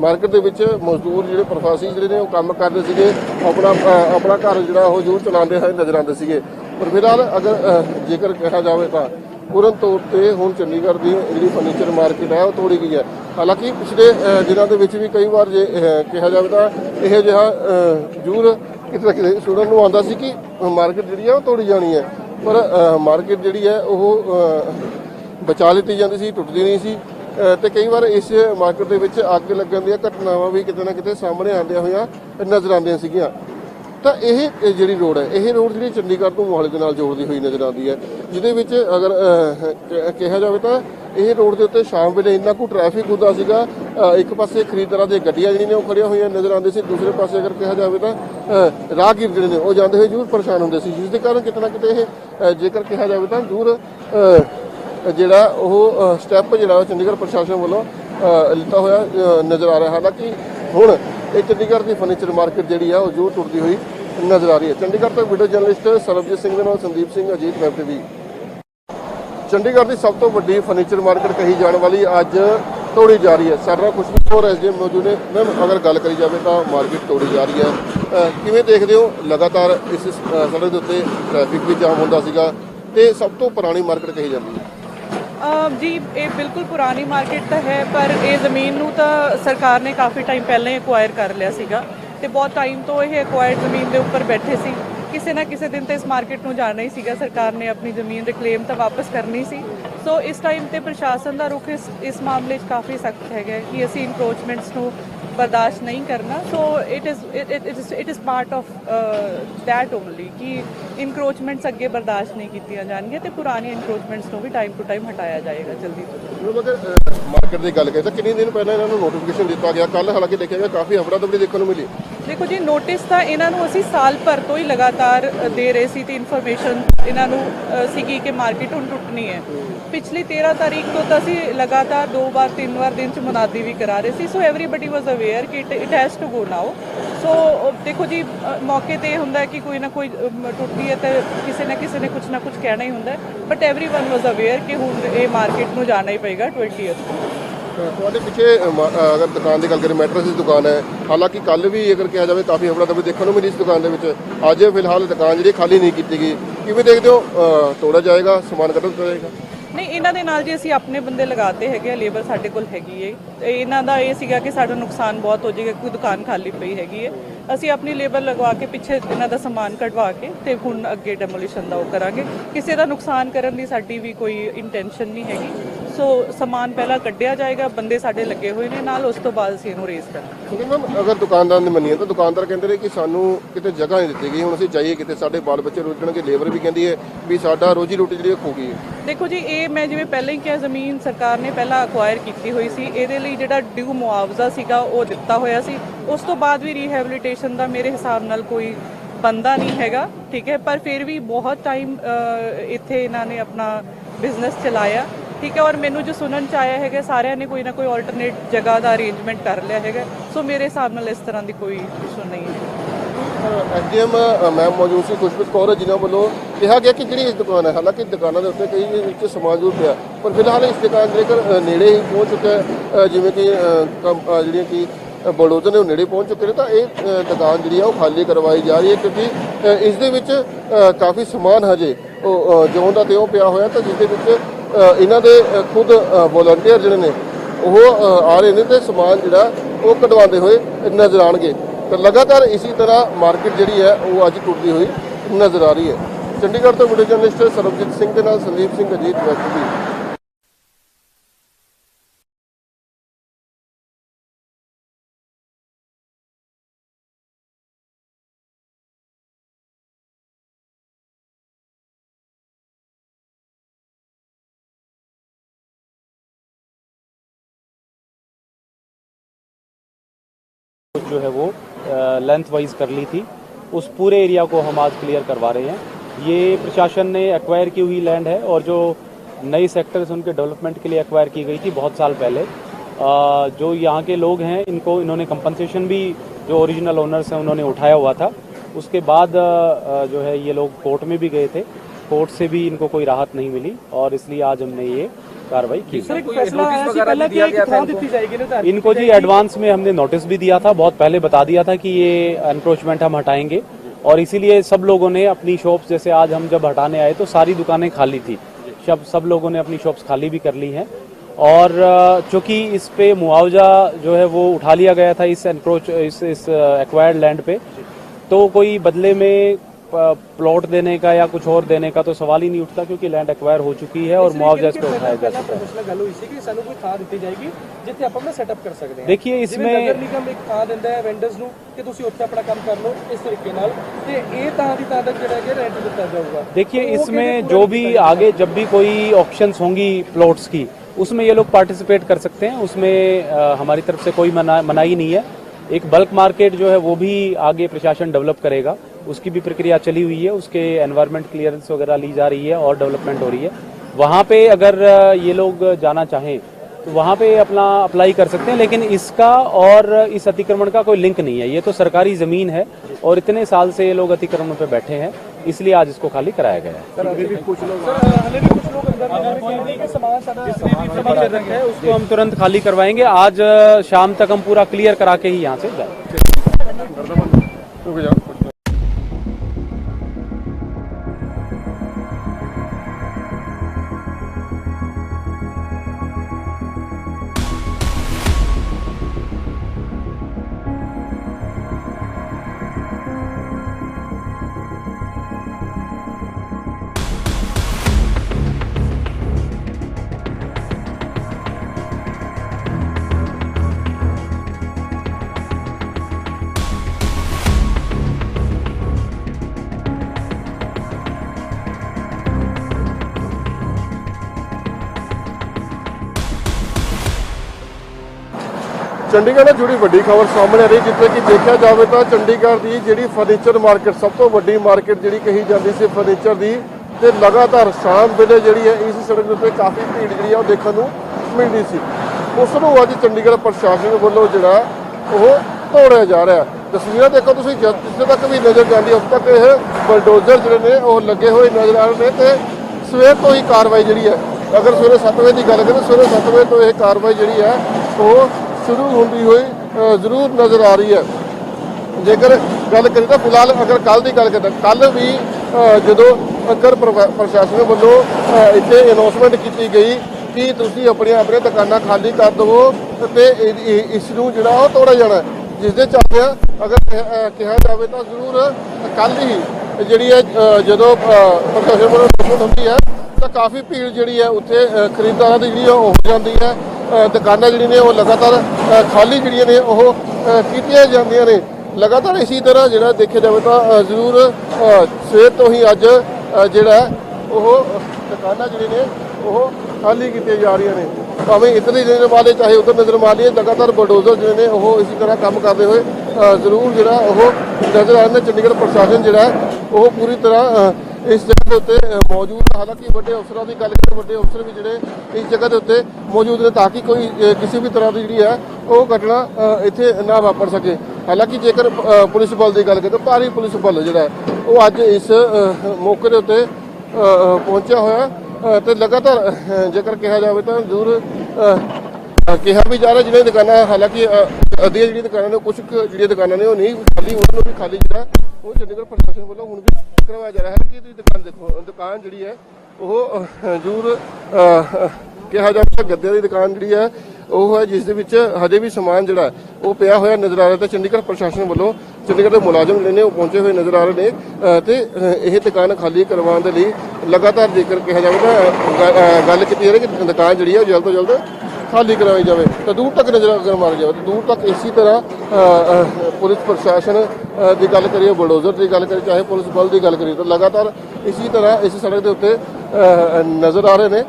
S1: ਮਾਰਕੀਟ ਦੇ ਵਿੱਚ ਮਜ਼ਦੂਰ ਜਿਹੜੇ ਪ੍ਰਵਾਸੀ ਜਿਹੜੇ ਨੇ ਉਹ ਕੰਮ ਕਰਦੇ ਸੀਗੇ ਆਪਣਾ ਆਪਣਾ ਘਰ ਜਿਹੜਾ ਉਹ ਜ਼ਰੂਰ ਚਲਾਉਂਦੇ ਹੋਏ ਨਜ਼ਰ ਆਉਂਦੇ ਸੀਗੇ। ਪਰ ਫਿਲਹਾਲ ਅਗਰ ਜੇਕਰ ਕਿਹਾ ਜਾਵੇ ਤਾਂ ਪੂਰਨ ਤੌਰ ਤੇ ਹੁਣ ਚੰਡੀਗੜ੍ਹ ਦੀ ਜਿਹੜੀ ਫਰਨੀਚਰ ਮਾਰਕੀਟ ਹੈ ਉਹ ਤੋੜੀ ਗਈ ਹੈ। ਹਾਲਾਂਕਿ ਪਿਛਲੇ ਦਿਨਾਂ ਦੇ ਵਿੱਚ ਵੀ ਕਈ ਵਾਰ ਜੇ ਕਿਹਾ ਜਾਵੇ ਤਾਂ ਇਹ ਜਿਹਾ ਅ, ਜ਼ਰੂਰ ਕਿਤੇ ਨਾ ਕਿਤੇ ਸੁਣਨ ਨੂੰ ਆਉਂਦਾ ਸੀ ਕਿ ਮਾਰਕੀਟ ਜਿਹੜੀ ਹੈ ਉਹ ਤੋੜੀ ਜਾਣੀ ਹੈ। ਪਰ ਮਾਰਕੀਟ ਜਿਹੜੀ ਹੈ ਉਹ ਬਚਾ ਲਿੱਤੀ ਜਾਂਦੀ ਸੀ ਟੁੱਟਦੀ ਨਹੀਂ ਸੀ। ਅ, ਤੇ ਕਈ ਵਾਰ ਇਸ ਮਾਰਕੀਟ ਦੇ ਵਿੱਚ ਅੱਗ ਲੱਗਣ ਦੀਆਂ ਘਟਨਾਵਾਂ ਵੀ ਕਿਤੇ ਨਾ ਕਿਤੇ ਸਾਹਮਣੇ ਆਉਂਦੀਆਂ ਹੋਈਆਂ ਨਜ਼ਰ ਆਉਂਦੀਆਂ ਸੀਗੀਆਂ। ਤਾਂ ਇਹ ਜਿਹੜੀ ਰੋਡ ਹੈ, ਇਹ ਰੋਡ ਜਿਹੜੀ ਚੰਡੀਗੜ੍ਹ ਤੋਂ ਮੋਹਾਲੀ ਦੇ ਨਾਲ ਜੋੜਦੀ ਹੋਈ ਨਜ਼ਰ ਆਉਂਦੀ ਹੈ, ਜਿਹਦੇ ਵਿੱਚ ਅਗਰ ਕ- ਕਿਹਾ ਜਾਵੇ ਤਾਂ ਇਹ ਰੋਡ ਦੇ ਉੱਤੇ ਸ਼ਾਮ ਵੇਲੇ ਇੰਨਾ ਕੁ ਟ੍ਰੈਫਿਕ ਹੁੰਦਾ ਸੀਗਾ ਇੱਕ ਪਾਸੇ ਖਰੀਦਦਾਰਾਂ ਦੀਆਂ ਗੱਡੀਆਂ ਜਿਹੜੀਆਂ ਨੇ ਉਹ ਖੜੀਆਂ ਹੋਈਆਂ ਨਜ਼ਰ ਆਉਂਦੇ ਸੀ, ਦੂਸਰੇ ਪਾਸੇ ਅਗਰ ਕਿਹਾ ਜਾਵੇ ਤਾਂ ਰਾਹਗੀਰ ਜਿਹੜੇ ਨੇ ਉਹ ਜਾਂਦੇ ਹੋਏ ਜ਼ਰੂਰ ਪਰੇਸ਼ਾਨ ਹੁੰਦੇ ਸੀ, ਜਿਸ ਦੇ ਕਾਰਨ ਕਿਤੇ ਨਾ ਕਿਤੇ ਇਹ ਜੇਕਰ ਕਿਹਾ ਜਾਵੇ ਤਾਂ ਜ਼ਰੂਰ ਜਿਹੜਾ ਉਹ ਸਟੈਪ ਜਿਹੜਾ ਚੰਡੀਗੜ੍ਹ ਪ੍ਰਸ਼ਾਸਨ ਵੱਲੋਂ ਲਿੱਤਾ ਹੋਇਆ ਨਜ਼ਰ ਆ ਰਿਹਾ। ਹਾਲਾਂਕਿ ਹੁਣ ਇਹ ਚੰਡੀਗੜ੍ਹ ਦੀ ਫਰਨੀਚਰ ਮਾਰਕੀਟ ਜਿਹੜੀ ਆ, ਉਹ ਜ਼ਰੂਰ ਟੁੱਟਦੀ ਹੋਈ ਨਜ਼ਰ ਆ ਰਹੀ ਹੈ। ਚੰਡੀਗੜ੍ਹ ਤੋਂ ਵੀਡੀਓ ਜਰਨਲਿਸਟ ਸਰਬਜੀਤ ਸਿੰਘ ਦੇ ਨਾਲ ਸੰਦੀਪ ਸਿੰਘ, ਅਜੀਤ ਵੈਬ ਟੀਵੀ। ਚੰਡੀਗੜ੍ਹ ਦੀ ਸਭ ਤੋਂ ਵੱਡੀ ਫਰਨੀਚਰ ਮਾਰਕੀਟ ਕਹੀ ਜਾਣ ਵਾਲੀ ਅੱਜ ਤੋੜੀ ਜਾ ਰਹੀ ਹੈ। ਸਾਡੇ ਨਾਲ ਖੁਸ਼ਬੂ ਐਸ ਜੀ ਮੌਜੂਦ ਨੇ। ਮੈਮ ਅਗਰ ਗੱਲ ਕਰੀ ਜਾਵੇ ਤਾਂ ਮਾਰਕੀਟ ਤੋੜੀ ਜਾ ਰਹੀ ਹੈ। ਕਿਵੇਂ ਦੇਖਦੇ ਹੋ? ਲਗਾਤਾਰ ਇਸ ਸੜਕ ਦੇ ਉੱਤੇ ਟ੍ਰੈਫਿਕ ਵੀ ਜਾਮ ਹੁੰਦਾ ਸੀਗਾ ਤੇ ਸਭ ਤੋਂ ਪੁਰਾਣੀ ਮਾਰਕੀਟ ਕਹੀ ਜਾਂਦੀ ਹੈ।
S2: ਜੀ, ਇਹ ਬਿਲਕੁਲ ਪੁਰਾਣੀ ਮਾਰਕੀਟ ਤਾਂ ਹੈ, ਪਰ ਇਹ ਜ਼ਮੀਨ ਨੂੰ ਤਾਂ ਸਰਕਾਰ ਨੇ ਕਾਫੀ ਟਾਈਮ ਪਹਿਲਾਂ ਹੀ ਐਕਵਾਇਰ ਕਰ ਲਿਆ ਸੀਗਾ ਤੇ ਬਹੁਤ ਟਾਈਮ ਤੋਂ ਇਹ ਐਕਵਾਇਰਡ ਜ਼ਮੀਨ ਦੇ ਉੱਪਰ ਬੈਠੇ ਸੀ। ਕਿਸੇ ਨਾ ਕਿਸੇ ਦਿਨ ਤੇ ਇਸ ਮਾਰਕੀਟ ਨੂੰ ਜਾਣਾ ਹੀ ਸੀਗਾ। ਸਰਕਾਰ ਨੇ ਆਪਣੀ ਜ਼ਮੀਨ ਦੇ ਕਲੇਮ ਤਾਂ ਵਾਪਸ ਕਰਨੀ ਸੀ। ਸੋ ਇਸ ਟਾਈਮ ਤੇ ਪ੍ਰਸ਼ਾਸਨ ਦਾ ਰੁਖ ਇਸ ਇਸ ਮਾਮਲੇ 'ਚ ਕਾਫੀ ਸਖਤ ਹੈਗਾ ਕਿ ਅਸੀਂ ਇਨਕਰੋਚਮੈਂਟਸ ਨੂੰ ਬਰਦਾਸ਼ਤ ਨਹੀਂ ਕਰਨਾ। So it is it is it is part of that only ਕਿ ਇਨਕਰੋਚਮੈਂਟਸ ਅੱਗੇ ਬਰਦਾਸ਼ਤ ਨਹੀਂ ਕੀਤੀਆਂ ਜਾਣਗੀਆਂ ਤੇ ਪੁਰਾਣੀ ਇਨਕਰੋਚਮੈਂਟਸ ਨੂੰ ਵੀ ਟਾਈਮ ਟੂ ਟਾਈਮ ਹਟਾਇਆ ਜਾਏਗਾ ਜਲਦੀ ਤੋਂ ਜਲਦੀ।
S1: ਮਾਰਕੀਟ ਦੀ ਗੱਲ ਕਰੀਏ ਤਾਂ ਕਿੰਨੇ ਦਿਨ ਪਹਿਲਾਂ ਇਹਨਾਂ ਨੂੰ ਨੋਟੀਫਿਕੇਸ਼ਨ ਦਿੱਤਾ ਗਿਆ? ਕੱਲ ਹਾਲਾਂਕਿ ਦੇਖਿਆ ਗਿਆ, ਕਾਫੀ ਹਫੜਾ ਦਫੜੀ ਦੇਖਣ ਨੂੰ ਮਿਲੀ।
S2: ਦੇਖੋ ਜੀ ਨੋਟਿਸ ਤਾਂ ਇਹਨਾਂ ਨੂੰ ਅਸੀਂ ਸਾਲ ਭਰ ਤੋਂ ਹੀ ਲਗਾਤਾਰ ਦੇ ਰਹੇ ਸੀ ਤੇ ਇਨਫੋਰਮੇਸ਼ਨ ਇਹਨਾਂ ਨੂੰ ਸੀਗੀ ਕਿ ਮਾਰਕੀਟ ਹੁਣ ਟੁੱਟਣੀ ਹੈ। ਪਿਛਲੀ 13 ਤਾਰੀਖ ਤੋਂ ਤਾਂ ਅਸੀਂ ਲਗਾਤਾਰ ਦੋ ਵਾਰ ਤਿੰਨ ਵਾਰ ਦਿਨ ਚ ਮੁਨਾਦੀ ਵੀ ਕਰਾ ਰਹੇ ਸੀ। ਸੋ ਐਵਰੀਬਾਡੀ ਵਾਸ ਅਵੇਅਰ ਕਿ it has to go now so ਦੇਖੋ ਜੀ ਮੌਕੇ ਤੇ ਇਹ ਹੁੰਦਾ ਕਿ ਕੋਈ ਨਾ ਕੋਈ ਟੁੱਟਦੀ ਹੈ ਤਾਂ ਕਿਸੇ ਨਾ ਕਿਸੇ ਨੇ ਕੁਝ ਨਾ ਕੁਝ ਕਹਿਣਾ ਹੀ ਹੁੰਦਾ ਬਟ ਐਵਰੀਵਨ ਵਾਸ ਅਵੇਅਰ ਕਿ ਹੁਣ ਇਹ ਮਾਰਕੀਟ ਨੂੰ ਜਾਣਾ ਹੀ ਪਏਗਾ 20th
S1: ਅ, ਤੁਹਾਡੇ ਪਿੱਛੇ ਅਗਰ ਦੁਕਾਨ ਦੀ ਗੱਲ ਕਰੀਏ ਮੈਟਰਸ ਦੀ ਦੁਕਾਨ ਹੈ। ਹਾਲਾਂਕਿ ਕੱਲ ਵੀ ਅਗਰ ਕਿਹਾ ਜਾਵੇ ਕਾਫੀ ਹਫੜਾ ਦਫੜੀ ਦੇਖਣ ਨੂੰ ਮਿਲੀ ਇਸ ਦੁਕਾਨ ਦੇ ਵਿੱਚ। ਅੱਜ ਫਿਲਹਾਲ ਦੁਕਾਨ ਜਿਹੜੀ ਖਾਲੀ ਨਹੀਂ ਕੀਤੀ ਗਈ। ਕਿਵੇਂ ਦੇਖਦੇ ਹੋ? ਅ, ਤੋੜਿਆ ਜਾਏਗਾ ਸਮਾਨ ਕੱਢ ਦਿੱਤਾ ਜਾਏਗਾ?
S2: ਨਹੀਂ ਇਹਨਾਂ ਦੇ ਨਾਲ ਜੀ ਅਸੀਂ ਆਪਣੇ ਬੰਦੇ ਲਗਾਤੇ ਹੈਗੇ ਲੇਬਰ ਸਾਡੇ ਕੋਲ ਹੈਗੀ ਹੈ ਤੇ ਇਹਨਾਂ ਦਾ ਇਹ ਸੀਗਾ ਕਿ ਸਾਡਾ ਨੁਕਸਾਨ ਬਹੁਤ ਹੋ ਜਾਏਗਾ ਕੋਈ ਦੁਕਾਨ ਖਾਲੀ ਪਈ ਹੈਗੀ ਹੈ ਅਸੀਂ ਆਪਣੀ ਲੇਬਰ ਲਗਵਾ ਕੇ ਪਿੱਛੇ ਇਹਨਾਂ ਦਾ ਸਮਾਨ ਕਢਵਾ ਕੇ ਤੇ ਹੁਣ ਅੱਗੇ ਡੈਮੋਲੀਸ਼ਨ ਦਾ ਉਹ ਕਰਾਂਗੇ। ਕਿਸੇ ਦਾ ਨੁਕਸਾਨ ਕਰਨ ਦੀ ਸਾਡੀ ਵੀ ਕੋਈ ਇੰਟੈਂਸ਼ਨ ਨਹੀਂ ਹੈਗੀ। ਸੋ ਸਮਾਨ ਪਹਿਲਾਂ ਕੱਢਿਆ ਜਾਏਗਾ ਬੰਦੇ ਸਾਡੇ ਲੱਗੇ ਹੋਏ ਨੇ ਨਾਲ ਉਸ ਤੋਂ ਬਾਅਦ ਅਸੀਂ ਇਹਨੂੰ ਰੇਜ਼ ਕਰਾਂਗੇ।
S1: ਕਿਉਂਕਿ ਮੈਮ ਅਗਰ ਦੁਕਾਨਦਾਰ ਦੀ ਮੰਨੀਏ ਤਾਂ ਦੁਕਾਨਦਾਰ ਕਹਿੰਦੇ ਨੇ ਕਿ ਸਾਨੂੰ ਕਿਤੇ ਜਗ੍ਹਾ ਨਹੀਂ ਦਿੱਤੀ ਗਈ ਹੁਣ ਅਸੀਂ ਜਾਈਏ ਕਿਤੇ ਸਾਡੇ ਬਾਲ ਬੱਚੇ ਰੋਟਣਗੇ ਲੇਬਰ ਵੀ ਕਹਿੰਦੀ ਹੈ ਵੀ ਸਾਡਾ ਰੋਜੀ ਰੋਟੀ ਜਿਹੜੀ ਖੋ ਗਈ ਹੈ।
S2: ਦੇਖੋ ਜੀ ਇਹ ਮੈਂ ਜਿਵੇਂ ਪਹਿਲਾਂ ਹੀ ਕਿਹਾ ਜ਼ਮੀਨ ਸਰਕਾਰ ਨੇ ਪਹਿਲਾਂ ਅਕਵਾਇਰ ਕੀਤੀ ਹੋਈ ਸੀ ਇਹਦੇ ਲਈ ਜਿਹੜਾ ਡਿਊ ਮੁਆਵਜ਼ਾ ਸੀਗਾ ਉਹ ਦਿੱਤਾ ਹੋਇਆ ਸੀ। ਉਸ ਤੋਂ ਬਾਅਦ ਵੀ ਰੀਹੈਬਿਲਿਟੇਸ਼ਨ ਦਾ ਮੇਰੇ ਹਿਸਾਬ ਨਾਲ ਕੋਈ ਬੰਦਾ ਨਹੀਂ ਹੈਗਾ ਠੀਕ ਹੈ। ਪਰ ਫਿਰ ਵੀ ਬਹੁਤ ਟਾਈਮ ਇੱਥੇ ਇਹਨਾਂ ਨੇ ਆਪਣਾ ਬਿਜ਼ਨਸ ਚਲਾਇਆ। ਠੀਕ ਹੈ ਔਰ ਮੈਨੂੰ ਜੋ ਸੁਣਨ ਚ ਆਇਆ ਹੈਗਾ ਸਾਰਿਆਂ ਨੇ ਕੋਈ ਨਾ ਕੋਈ ਆਲਟਰਨੇਟ ਜਗ੍ਹਾ ਦਾ ਅਰੇਂਜਮੈਂਟ ਕਰ ਲਿਆ ਹੈਗਾ। ਸੋ ਮੇਰੇ ਹਿਸਾਬ ਨਾਲ ਇਸ ਤਰ੍ਹਾਂ ਦੀ ਕੋਈ ਇਸ਼ੂ ਨਹੀਂ ਹੈ।
S1: ਐਸਡੀਐਮ ਮੈਮ ਮੌਜੂਦ ਸੀ ਖੁਸ਼ਬੂ ਕੌਰ ਜਿਨ੍ਹਾਂ ਵੱਲੋਂ ਕਿਹਾ ਗਿਆ ਕਿ ਜਿਹੜੀ ਇਸ ਦੁਕਾਨ ਹੈ ਹਾਲਾਂਕਿ ਦੁਕਾਨਾਂ ਦੇ ਉੱਤੇ ਕਈ ਵਿੱਚ ਸਮਾਨ ਜ਼ਰੂਰ ਪਿਆ ਪਰ ਫਿਲਹਾਲ ਇਸ ਦੁਕਾਨ ਦੇ ਜੇਕਰ ਨੇੜੇ ਹੀ ਪਹੁੰਚ ਚੁੱਕਾ ਜਿਵੇਂ ਕਿ ਅ, ਜਿਹੜੀਆਂ ਕਿ ਅ, ਬਲਡੋਜ਼ਰ ਨੇ ਉਹ ਨੇੜੇ ਪਹੁੰਚ ਚੁੱਕੇ ਨੇ ਤਾਂ ਇਹ ਦੁਕਾਨ ਜਿਹੜੀ ਆ ਉਹ ਖਾਲੀ ਕਰਵਾਈ ਜਾ ਰਹੀ ਹੈ ਕਿਉਂਕਿ ਅ, ਇਸ ਦੇ ਵਿੱਚ ਕਾਫੀ ਸਮਾਨ ਹਜੇ ਉਹ ਅ, ਜਿਉਂ ਦਾ ਪਿਆ ਹੋਇਆ ਤਾਂ ਜਿਸ ਦੇ ਵਿੱਚ ਇਹਨਾਂ ਦੇ ਖੁਦ ਵੋਲੰਟੀਅਰ ਜਿਹੜੇ ਨੇ, ਉਹ ਆ ਰਹੇ ਨੇ ਤੇ ਸਮਾਨ ਜਿਹੜਾ, ਉਹ ਕਢਵਾਉਂਦੇ ਹੋਏ ਨਜ਼ਰ ਆਣਗੇ ਤਾਂ ਲਗਾਤਾਰ ਇਸੇ ਤਰ੍ਹਾਂ ਮਾਰਕੀਟ ਜਿਹੜੀ ਹੈ, ਉਹ ਅੱਜ ਟੁੱਟਦੀ ਹੋਈ ਨਜ਼ਰ ਆ ਰਹੀ ਹੈ। ਚੰਡੀਗੜ੍ਹ ਤੋਂ ਵੀਡੀਓ ਜਰਨਲਿਸਟ ਸਰਬਜੀਤ ਸਿੰਘ ਦੇ ਨਾਲ ਸੰਦੀਪ ਸਿੰਘ ਅਜੀਤ ਵੈਸਟ ਦੀ
S3: जो है वो लेंथ वाइज कर ली थी। उस पूरे एरिया को हम आज क्लियर करवा रहे हैं। ये प्रशासन ने एक्वायर की हुई लैंड है और जो नई सेक्टर्स उनके डेवलपमेंट के लिए एक्वायर की गई थी बहुत साल पहले। जो यहाँ के लोग हैं, इनको इन्होंने कंपनसेशन भी, जो ओरिजिनल ओनर्स हैं, उन्होंने उठाया हुआ था। उसके बाद जो है ये लोग कोर्ट में भी गए थे। कोर्ट से भी इनको कोई राहत नहीं मिली और इसलिए आज हमने ये कार्रवाई की इनको। जी एडवांस में हमने नोटिस भी दिया था बहुत पहले बता दिया था कि ये एनक्रोचमेंट हम हटाएँगे। और इसीलिए सब लोगों ने अपनी शॉप्स जैसे आज हम जब हटाने आए तो सारी दुकानें खाली थी। सब सब लोगों ने अपनी शॉप्स खाली भी कर ली हैं। और चूँकि इस पे मुआवजा जो है वो उठा लिया गया था इस एनक्रोच इस इस एक्वायर्ड लैंड पे तो कोई बदले में प्लॉट देने का या कुछ और देने का तो सवाल ही नहीं उठता क्योंकि लैंड एक्वायर हो चुकी है और मुआवजा इसको उठाया जा सकता है। देखिए इसमें देखिए इसमें जो भी आगे जब भी कोई ऑप्शन होंगी प्लॉट्स की उसमें ये लोग पार्टिसिपेट कर सकते हैं। उसमें हमारी तरफ़ से कोई मना, मनाही नहीं है। एक बल्क मार्केट जो है वो भी आगे प्रशासन डेवलप करेगा। उसकी भी प्रक्रिया चली हुई है उसके एनवायरमेंट क्लियरेंस वगैरह ली जा रही है और डेवलपमेंट हो रही है। वहाँ पे अगर ये लोग जाना चाहें तो वहाँ पे अपना अप्लाई कर सकते हैं लेकिन इसका और इस अतिक्रमण का कोई लिंक नहीं है। ये तो सरकारी ज़मीन है और इतने साल से ये लोग अतिक्रमण पे बैठे हैं इसलिए आज इसको खाली कराया गया है। उसको हम तुरंत खाली करवाएँगे। आज शाम तक हम पूरा क्लियर करा के ही यहाँ से
S1: जाए ਚੰਡੀਗੜ੍ਹ ਨਾਲ ਜੁੜੀ ਵੱਡੀ ਖਬਰ ਸਾਹਮਣੇ ਆ ਰਹੀ, ਜਿੱਥੇ ਕਿ ਦੇਖਿਆ ਜਾਵੇ ਤਾਂ ਚੰਡੀਗੜ੍ਹ ਦੀ ਜਿਹੜੀ ਫਰਨੀਚਰ ਮਾਰਕੀਟ ਸਭ ਤੋਂ ਵੱਡੀ ਮਾਰਕੀਟ ਜਿਹੜੀ ਕਹੀ ਜਾਂਦੀ ਸੀ ਫਰਨੀਚਰ ਦੀ, ਤੇ ਲਗਾਤਾਰ ਸ਼ਾਮ ਵੇਲੇ ਜਿਹੜੀ ਹੈ ਇਸ ਸੜਕ ਦੇ ਉੱਤੇ ਕਾਫੀ ਭੀੜ ਜਿਹੜੀ ਆ ਉਹ ਦੇਖਣ ਨੂੰ ਮਿਲਦੀ ਸੀ। ਉਸ ਨੂੰ ਅੱਜ ਚੰਡੀਗੜ੍ਹ ਪ੍ਰਸ਼ਾਸਨ ਵੱਲੋਂ ਜਿਹੜਾ ਉਹ ਤੋੜਿਆ ਜਾ ਰਿਹਾ। ਤਸਵੀਰਾਂ ਦੇਖੋ ਤੁਸੀਂ, ਜਿੱਥੇ ਤੱਕ ਵੀ ਨਜ਼ਰ ਜਾਂਦੀ ਉਸ ਤੱਕ ਇਹ ਬਲਡੋਜ਼ਰ ਜਿਹੜੇ ਨੇ ਉਹ ਲੱਗੇ ਹੋਏ ਨਜ਼ਰ ਆ ਰਹੇ ਨੇ ਤੇ ਸਵੇਰ ਤੋਂ ਹੀ ਕਾਰਵਾਈ ਜਿਹੜੀ ਹੈ, ਅਗਰ ਸਵੇਰੇ 7 ਵਜੇ ਦੀ ਗੱਲ ਕਰੀਏ, ਸਵੇਰੇ 7 ਵਜੇ ਤੋਂ ਇਹ ਕਾਰਵਾਈ ਜਿਹੜੀ ਹੈ, ਉਹ ਸ਼ੁਰੂ ਹੁੰਦੀ ਹੋਈ ਜ਼ਰੂਰ ਨਜ਼ਰ ਆ ਰਹੀ ਹੈ। ਜੇਕਰ ਗੱਲ ਕਰੀਏ ਤਾਂ ਫਿਲਹਾਲ ਅਗਰ ਕੱਲ ਦੀ ਗੱਲ ਕਰੀਏ ਕੱਲ ਵੀ ਜਦੋਂ ਅਗਰ ਪ੍ਰਸ਼ਾਸਨ ਵੱਲੋਂ ਇੱਥੇ ਅਨਾਉਂਸਮੈਂਟ ਕੀਤੀ ਗਈ ਕਿ ਤੁਸੀਂ ਆਪਣੀਆਂ ਆਪਣੀਆਂ ਦੁਕਾਨਾਂ ਖਾਲੀ ਕਰ ਦਿਵੋ ਤੇ ਇਸ ਨੂੰ ਜਿਹੜਾ ਉਹ ਤੋੜਿਆ ਜਾਣਾ ਜਿਸ ਦੇ ਚੱਲਦੇ ਅਗਰ ਕਿਹਾ- ਜਾਵੇ ਤਾਂ ਜ਼ਰੂਰ ਕੱਲ ਹੀ ਜਿਹੜੀ ਹੈ ਜਦੋਂ ਪ੍ਰਸ਼ਾਸਨ ਵੱਲੋਂ announcement ਹੁੰਦੀ ਹੈ, ਤਾਂ ਕਾਫੀ ਭੀੜ ਜਿਹੜੀ ਹੈ ਉੱਥੇ ਖਰੀਦਦਾਰਾਂ ਦੀ ਜਿਹੜੀ ਹੈ ਉਹ ਹੋ ਜਾਂਦੀ ਹੈ। ਦੁਕਾਨਾਂ ਜਿਹੜੀਆਂ ਨੇ ਉਹ ਲਗਾਤਾਰ ਖਾਲੀ ਜਿਹੜੀਆਂ ਨੇ, ਉਹ ਕੀਤੀਆਂ ਜਾਂਦੀਆਂ ਨੇ। ਲਗਾਤਾਰ ਇਸੇ ਤਰ੍ਹਾਂ ਜਿਹੜਾ ਦੇਖਿਆ ਜਾਵੇ ਤਾਂ ਜ਼ਰੂਰ ਸਵੇਰ ਤੋਂ ਹੀ ਅੱਜ ਜਿਹੜਾ ਹੈ, ਉਹ ਦੁਕਾਨਾਂ ਜਿਹੜੀਆਂ ਨੇ, ਉਹ ਖਾਲੀ ਕੀਤੀਆਂ ਜਾ ਰਹੀਆਂ ਨੇ। ਭਾਵੇਂ ਇੱਧਰ ਹੀ ਨਜ਼ਰ ਮਾਲੇ ਚਾਹੇ ਉੱਧਰ ਨਜ਼ਰ ਮਾਲੀਏ ਲਗਾਤਾਰ ਬਲਡੋਜ਼ਰ ਜਿਹੜੇ ਨੇ, ਉਹ ਇਸੇ ਤਰ੍ਹਾਂ ਕੰਮ ਕਰਦੇ ਹੋਏ ਜ਼ਰੂਰ ਜਿਹੜਾ ਉਹ ਨਜ਼ਰ ਆ ਰਹੇ ਨੇ ਚੰਡੀਗੜ੍ਹ ਪ੍ਰਸ਼ਾਸਨ ਜਿਹੜਾ ਹੈ, ਉਹ ਪੂਰੀ ਤਰ੍ਹਾਂ ਇਸ ਜਗ੍ਹਾ ਦੇ ਉੱਤੇ ਮੌਜੂਦ ਹਾਲਾਂਕਿ ਵੱਡੇ ਅਫਸਰਾਂ ਦੀ ਗੱਲ ਕਰੀਏ, ਵੱਡੇ ਅਫਸਰ ਵੀ ਜਿਹੜੇ ਇਸ ਜਗ੍ਹਾ ਦੇ ਉੱਤੇ ਮੌਜੂਦ ਨੇ ਤਾਂ ਕਿ ਕੋਈ ਕਿਸੇ ਵੀ ਤਰ੍ਹਾਂ ਦੀ ਜਿਹੜੀ ਹੈ, ਉਹ ਘਟਨਾ ਇੱਥੇ ਨਾ ਵਾਪਰ ਸਕੇ ਹਾਲਾਂਕਿ ਜੇਕਰ ਪੁਲਿਸ ਬਲ ਦੀ ਗੱਲ ਕਰੀਏ ਤਾਂ ਭਾਰੀ ਪੁਲਿਸ ਬਲ ਜਿਹੜਾ ਉਹ ਅੱਜ ਇਸ ਮੌਕੇ ਦੇ ਉੱਤੇ ਪਹੁੰਚਿਆ ਹੋਇਆ ਹੈ। ਤੇ ਲਗਾਤਾਰ ਜੇਕਰ ਕਿਹਾ ਜਾਵੇ ਤਾਂ ਜ਼ਰੂਰ ਕਿਹਾ ਵੀ ਜਾ ਰਿਹਾ, ਜਿਹੜੀਆਂ ਦੁਕਾਨਾਂ, ਹਾਲਾਂਕਿ ਅੱਧੀਆਂ ਜਿਹੜੀਆਂ ਦੁਕਾਨਾਂ ਨੇ ਕੁਝ ਕੁ ਜਿਹੜੀਆਂ ਦੁਕਾਨਾਂ ਨੇ, ਉਹ ਨਹੀਂ, ਖਾਲੀ, ਉਹਨਾਂ ਨੂੰ ਵੀ ਖਾਲੀ ਜਿਹੜਾ ਉਹ ਚੰਡੀਗੜ੍ਹ ਪ੍ਰਸ਼ਾਸਨ ਵੱਲੋਂ ਹੁਣ ਵੀ ਕਰਵਾਇਆ ਜਾ ਰਿਹਾ ਹੈ ਕਿ ਤੁਸੀਂ ਦੁਕਾਨ ਦੇਖੋ ਦੁਕਾਨ ਜਿਹੜੀ ਹੈ ਉਹ ਅ, ਜ਼ਰੂਰ ਅ, ਕਿਹਾ ਜਾ ਸਕਦਾ ਦੀ ਦੁਕਾਨ ਜਿਹੜੀ ਹੈ ਉਹ ਹੈ ਜਿਸ ਦੇ ਵਿੱਚ ਹਜੇ ਵੀ ਸਮਾਨ ਜਿਹੜਾ ਉਹ ਪਿਆ ਹੋਇਆ ਨਜ਼ਰ ਆ ਰਿਹਾ ਤੇ ਚੰਡੀਗੜ੍ਹ ਪ੍ਰਸ਼ਾਸਨ ਵੱਲੋਂ ਚੰਡੀਗੜ੍ਹ ਦੇ ਮੁਲਾਜ਼ਮ ਜਿਹੜੇ ਨੇ ਉਹ ਪਹੁੰਚੇ ਹੋਏ ਨਜ਼ਰ ਆ ਰਹੇ ਨੇ ਤੇ ਇਹ ਦੁਕਾਨ ਖਾਲੀ ਕਰਵਾਉਣ ਦੇ ਲਈ ਲਗਾਤਾਰ ਜੇਕਰ ਕਿਹਾ ਜਾਵੇ ਤਾਂ ਗੱਲ ਕੀਤੀ ਜਾ ਰਹੀ ਕਿ ਦੁਕਾਨ ਜਿਹੜੀ ਹੈ ਉਹ ਜਲਦ ਤੋਂ ਜਲਦ ਖਾਲੀ ਕਰਵਾਈ ਜਾਵੇ, ਤਾਂ ਦੂਰ ਤੱਕ ਨਜ਼ਰ ਅਗਰ ਮਾਰੀ ਜਾਵੇ, ਤਾਂ ਦੂਰ ਤੱਕ ਇਸੇ ਤਰ੍ਹਾਂ ਪੁਲਿਸ ਪ੍ਰਸ਼ਾਸਨ ਦੀ ਗੱਲ ਕਰੀਏ, ਬਲਡੋਜ਼ਰ ਦੀ ਗੱਲ ਕਰੀਏ, ਚਾਹੇ ਪੁਲਿਸ ਬਲ ਦੀ ਗੱਲ ਕਰੀਏ, ਤਾਂ ਲਗਾਤਾਰ ਇਸੇ ਤਰ੍ਹਾਂ ਇਸ ਸੜਕ ਦੇ ਉੱਤੇ ਨਜ਼ਰ ਆ ਰਹੇ ਨੇ।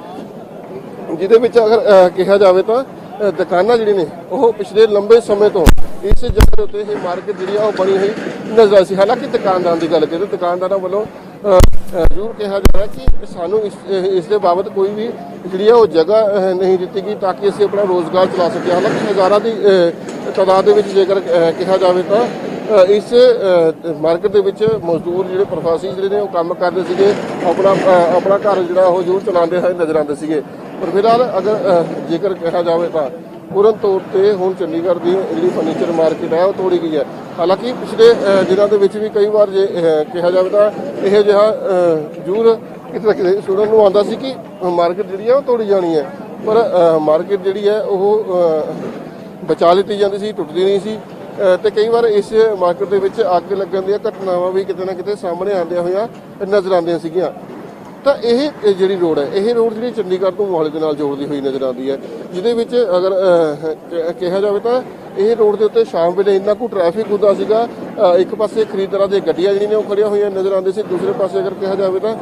S1: ਜਿਹਦੇ ਵਿੱਚ ਅਗਰ ਕਿਹਾ ਜਾਵੇ ਤਾਂ ਦੁਕਾਨਾਂ ਜਿਹੜੀਆਂ ਨੇ, ਉਹ ਪਿਛਲੇ ਲੰਬੇ ਸਮੇਂ ਤੋਂ ਇਸ ਜਗ੍ਹਾ ਦੇ ਉੱਤੇ ਇਹ ਮਾਰਕੀਟ ਜਿਹੜੀ ਆ ਉਹ ਬਣੀ ਹੋਈ ਨਜ਼ਰ ਆਈ ਸੀ। ਹਾਲਾਂਕਿ ਦੁਕਾਨਦਾਰਾਂ ਦੀ ਗੱਲ ਕਰੀਏ ਤਾਂ ਦੁਕਾਨਦਾਰਾਂ ਵੱਲੋਂ ਜ਼ਰੂਰ ਕਿਹਾ ਜਾ ਰਿਹਾ ਕਿ ਸਾਨੂੰ ਇਸ ਇਸ ਦੇ ਬਾਬਤ ਕੋਈ ਵੀ ਜਿਹੜੀ ਆ ਉਹ ਜਗ੍ਹਾ ਨਹੀਂ ਦਿੱਤੀ ਗਈ ਤਾਂ ਕਿ ਅਸੀਂ ਆਪਣਾ ਰੋਜ਼ਗਾਰ ਚਲਾ ਸਕੀਏ। ਹਾਲਾਂਕਿ ਹਜ਼ਾਰਾਂ ਦੀ ਅ, ਤਾਦਾਦ ਦੇ ਵਿੱਚ ਜੇਕਰ ਕਿਹਾ ਜਾਵੇ ਤਾਂ ਇਸ ਮਾਰਕੀਟ ਦੇ ਵਿੱਚ ਮਜ਼ਦੂਰ ਜਿਹੜੇ ਪ੍ਰਵਾਸੀ ਜਿਹੜੇ ਨੇ ਉਹ ਕੰਮ ਕਰਦੇ ਸੀਗੇ ਆਪਣਾ ਆਪਣਾ ਘਰ ਜਿਹੜਾ ਉਹ ਜ਼ਰੂਰ ਚਲਾਉਂਦੇ ਹੋਏ ਨਜ਼ਰ ਆਉਂਦੇ ਸੀਗੇ। ਪਰ ਫਿਲਹਾਲ ਅਗਰ ਜੇਕਰ ਕਿਹਾ ਜਾਵੇ ਤਾਂ ਪੂਰਨ ਤੌਰ ਤੇ ਹੁਣ ਚੰਡੀਗੜ੍ਹ ਦੀ ਜਿਹੜੀ ਫਰਨੀਚਰ ਮਾਰਕੀਟ ਹੈ ਉਹ ਤੋੜੀ ਗਈ ਹੈ। ਹਾਲਾਂਕਿ ਪਿਛਲੇ ਦਿਨਾਂ ਦੇ ਵਿੱਚ ਵੀ ਕਈ ਵਾਰ ਜੇ ਕਿਹਾ ਜਾਵੇ ਤਾਂ ਇਹ ਜਿਹਾ ਅ, ਜ਼ਰੂਰ ਕਿਤੇ ਨਾ ਕਿਤੇ ਸੁਣਨ ਨੂੰ ਆਉਂਦਾ ਸੀ ਕਿ ਮਾਰਕੀਟ ਜਿਹੜੀ ਹੈ ਉਹ ਤੋੜੀ ਜਾਣੀ ਹੈ। ਪਰ ਮਾਰਕੀਟ ਜਿਹੜੀ ਹੈ ਉਹ ਬਚਾ ਲਿੱਤੀ ਜਾਂਦੀ ਸੀ ਟੁੱਟਦੀ ਨਹੀਂ ਸੀ। ਅ, ਤੇ ਕਈ ਵਾਰ ਇਸ ਮਾਰਕੀਟ ਦੇ ਵਿੱਚ ਅੱਗ ਲੱਗਣ ਦੀਆਂ ਘਟਨਾਵਾਂ ਵੀ ਕਿਤੇ ਨਾ ਕਿਤੇ ਸਾਹਮਣੇ ਆਉਂਦੀਆਂ ਹੋਈਆਂ ਨਜ਼ਰ ਆਉਂਦੀਆਂ ਸੀਗੀਆਂ। ਤਾਂ ਇਹ ਜਿਹੜੀ ਰੋਡ ਹੈ, ਇਹ ਰੋਡ ਜਿਹੜੀ ਚੰਡੀਗੜ੍ਹ ਤੋਂ ਮੋਹਾਲੀ ਦੇ ਨਾਲ ਜੋੜਦੀ ਹੋਈ ਨਜ਼ਰ ਆਉਂਦੀ ਹੈ, ਜਿਹਦੇ ਵਿੱਚ ਅਗਰ ਕਿਹਾ ਜਾਵੇ ਤਾਂ ਇਹ ਰੋਡ ਦੇ ਉੱਤੇ ਸ਼ਾਮ ਵੇਲੇ ਇੰਨਾ ਕੁ ਟ੍ਰੈਫਿਕ ਹੁੰਦਾ ਸੀਗਾ ਇੱਕ ਪਾਸੇ ਖਰੀਦਦਾਰਾਂ ਦੀਆਂ ਗੱਡੀਆਂ ਜਿਹੜੀਆਂ ਨੇ ਉਹ ਖੜੀਆਂ ਹੋਈਆਂ ਨਜ਼ਰ ਆਉਂਦੇ ਸੀ, ਦੂਸਰੇ ਪਾਸੇ ਅਗਰ ਕਿਹਾ ਜਾਵੇ ਤਾਂ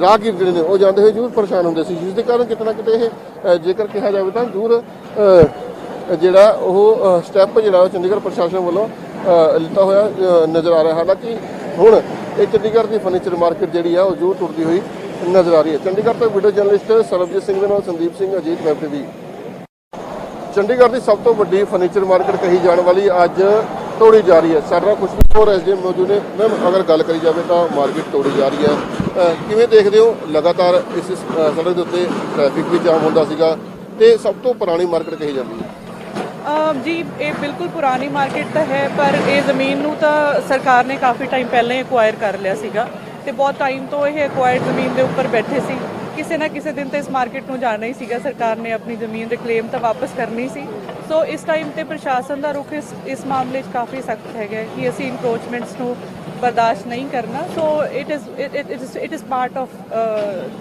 S1: ਰਾਹਗੀਰ ਜਿਹੜੇ ਨੇ ਉਹ ਜਾਂਦੇ ਹੋਏ ਜ਼ਰੂਰ ਪਰੇਸ਼ਾਨ ਹੁੰਦੇ ਸੀ, ਜਿਸ ਦੇ ਕਾਰਨ ਕਿਤੇ ਨਾ ਕਿਤੇ ਇਹ ਜੇਕਰ ਕਿਹਾ ਜਾਵੇ ਤਾਂ ਜ਼ਰੂਰ ਜਿਹੜਾ ਉਹ ਸਟੈਪ ਜਿਹੜਾ ਚੰਡੀਗੜ੍ਹ ਪ੍ਰਸ਼ਾਸਨ ਵੱਲੋਂ ਲਿੱਤਾ ਹੋਇਆ ਨਜ਼ਰ ਆ ਰਿਹਾ। ਹਾਲਾਂਕਿ ਹੁਣ ਇਹ ਚੰਡੀਗੜ੍ਹ ਦੀ ਫਰਨੀਚਰ ਮਾਰਕੀਟ ਜਿਹੜੀ ਆ, ਉਹ ਜ਼ਰੂਰ ਟੁੱਟਦੀ ਹੋਈ ਨਜ਼ਰ ਆ ਰਹੀ ਹੈ। ਚੰਡੀਗੜ੍ਹ ਤੋਂ ਵੀਡੀਓ ਜਰਨਲਿਸਟ ਸਰਬਜੀਤ ਸਿੰਘ ਦੇ ਨਾਲ ਸੰਦੀਪ ਸਿੰਘ, ਅਜੀਤ ਵੈਬ ਟੀਵੀ। ਚੰਡੀਗੜ੍ਹ ਦੀ ਸਭ ਤੋਂ ਵੱਡੀ ਫਰਨੀਚਰ ਮਾਰਕੀਟ ਕਹੀ ਜਾਣ ਵਾਲੀ ਅੱਜ ਤੋੜੀ ਜਾ ਰਹੀ ਹੈ। ਸਾਡੇ ਨਾਲ ਖੁਸ਼ਬੂ ਐਸਡੀਐਮ ਮੌਜੂਦ ਨੇ। ਮੈਮ ਅਗਰ ਗੱਲ ਕਰੀ ਜਾਵੇ ਤਾਂ ਮਾਰਕੀਟ ਤੋੜੀ ਜਾ ਰਹੀ ਹੈ। ਕਿਵੇਂ ਦੇਖਦੇ ਹੋ? ਲਗਾਤਾਰ ਇਸ ਸੜਕ ਦੇ ਉੱਤੇ ਟ੍ਰੈਫਿਕ ਵੀ ਜਾਮ ਹੁੰਦਾ ਸੀਗਾ ਤੇ ਸਭ ਤੋਂ ਪੁਰਾਣੀ ਮਾਰਕੀਟ ਕਹੀ ਜਾਂਦੀ ਹੈ।
S2: ਜੀ, ਇਹ ਬਿਲਕੁਲ ਪੁਰਾਣੀ ਮਾਰਕੀਟ ਤਾਂ ਹੈ, ਪਰ ਇਹ ਜ਼ਮੀਨ ਨੂੰ ਤਾਂ ਸਰਕਾਰ ਨੇ ਕਾਫੀ ਟਾਈਮ ਪਹਿਲਾਂ ਹੀ ਐਕਵਾਇਰ ਕਰ ਲਿਆ ਸੀਗਾ ਤੇ ਬਹੁਤ ਟਾਈਮ ਤੋਂ ਇਹ ਐਕਵਾਇਰਡ ਜ਼ਮੀਨ ਦੇ ਉੱਪਰ ਬੈਠੇ ਸੀ। ਕਿਸੇ ਨਾ ਕਿਸੇ ਦਿਨ ਤੇ ਇਸ ਮਾਰਕੀਟ ਨੂੰ ਜਾਣਾ ਹੀ ਸੀਗਾ। ਸਰਕਾਰ ਨੇ ਆਪਣੀ ਜ਼ਮੀਨ ਦੇ ਕਲੇਮ ਤਾਂ ਵਾਪਸ ਕਰਨੀ ਸੀ। ਸੋ ਇਸ ਟਾਈਮ ਤੇ ਪ੍ਰਸ਼ਾਸਨ ਦਾ ਰੁਖ ਇਸ ਇਸ ਮਾਮਲੇ 'ਚ ਕਾਫੀ ਸਖਤ ਹੈਗਾ ਕਿ ਅਸੀਂ ਇਨਕਰੋਚਮੈਂਟਸ ਨੂੰ ਬਰਦਾਸ਼ਤ ਨਹੀਂ ਕਰਨਾ so it is it is it is part of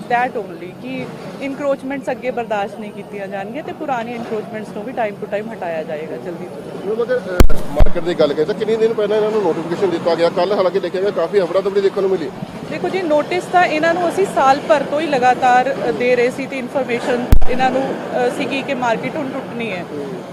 S2: that only ਕਿ ਇਨਕਰੋਚਮੈਂਟਸ ਅੱਗੇ ਬਰਦਾਸ਼ਤ ਨਹੀਂ ਕੀਤੀਆਂ ਜਾਣਗੀਆਂ ਤੇ ਪੁਰਾਣੀ ਇਨਕਰੋਚਮੈਂਟਸ ਨੂੰ ਵੀ ਟਾਈਮ ਟੂ ਟਾਈਮ ਹਟਾਇਆ ਜਾਏਗਾ ਜਲਦੀ ਤੋਂ ਜਲਦੀ
S1: ਮਾਰਕੀਟ ਦੀ ਗੱਲ ਕਰੀਏ ਤਾਂ ਕਿੰਨੇ ਦਿਨ ਪਹਿਲਾਂ ਇਹਨਾਂ ਨੂੰ ਨੋਟੀਫਿਕੇਸ਼ਨ ਦਿੱਤਾ ਗਿਆ? ਕੱਲ ਹਾਲਾਂਕਿ ਦੇਖਿਆ ਗਿਆ, ਕਾਫੀ ਹਫੜਾ ਦਫੜੀ ਦੇਖਣ ਨੂੰ ਮਿਲੀ।
S2: ਦੇਖੋ ਜੀ ਨੋਟਿਸ ਤਾਂ ਇਹਨਾਂ ਨੂੰ ਅਸੀਂ ਸਾਲ ਭਰ ਤੋਂ ਹੀ ਲਗਾਤਾਰ ਅ, ਦੇ ਰਹੇ ਸੀ ਤੇ ਇਨਫੋਰਮੇਸ਼ਨ ਇਹਨਾਂ ਨੂੰ ਅ, ਸੀਗੀ ਕਿ ਮਾਰਕੀਟ ਹੁਣ ਟੁੱਟਣੀ ਹੈ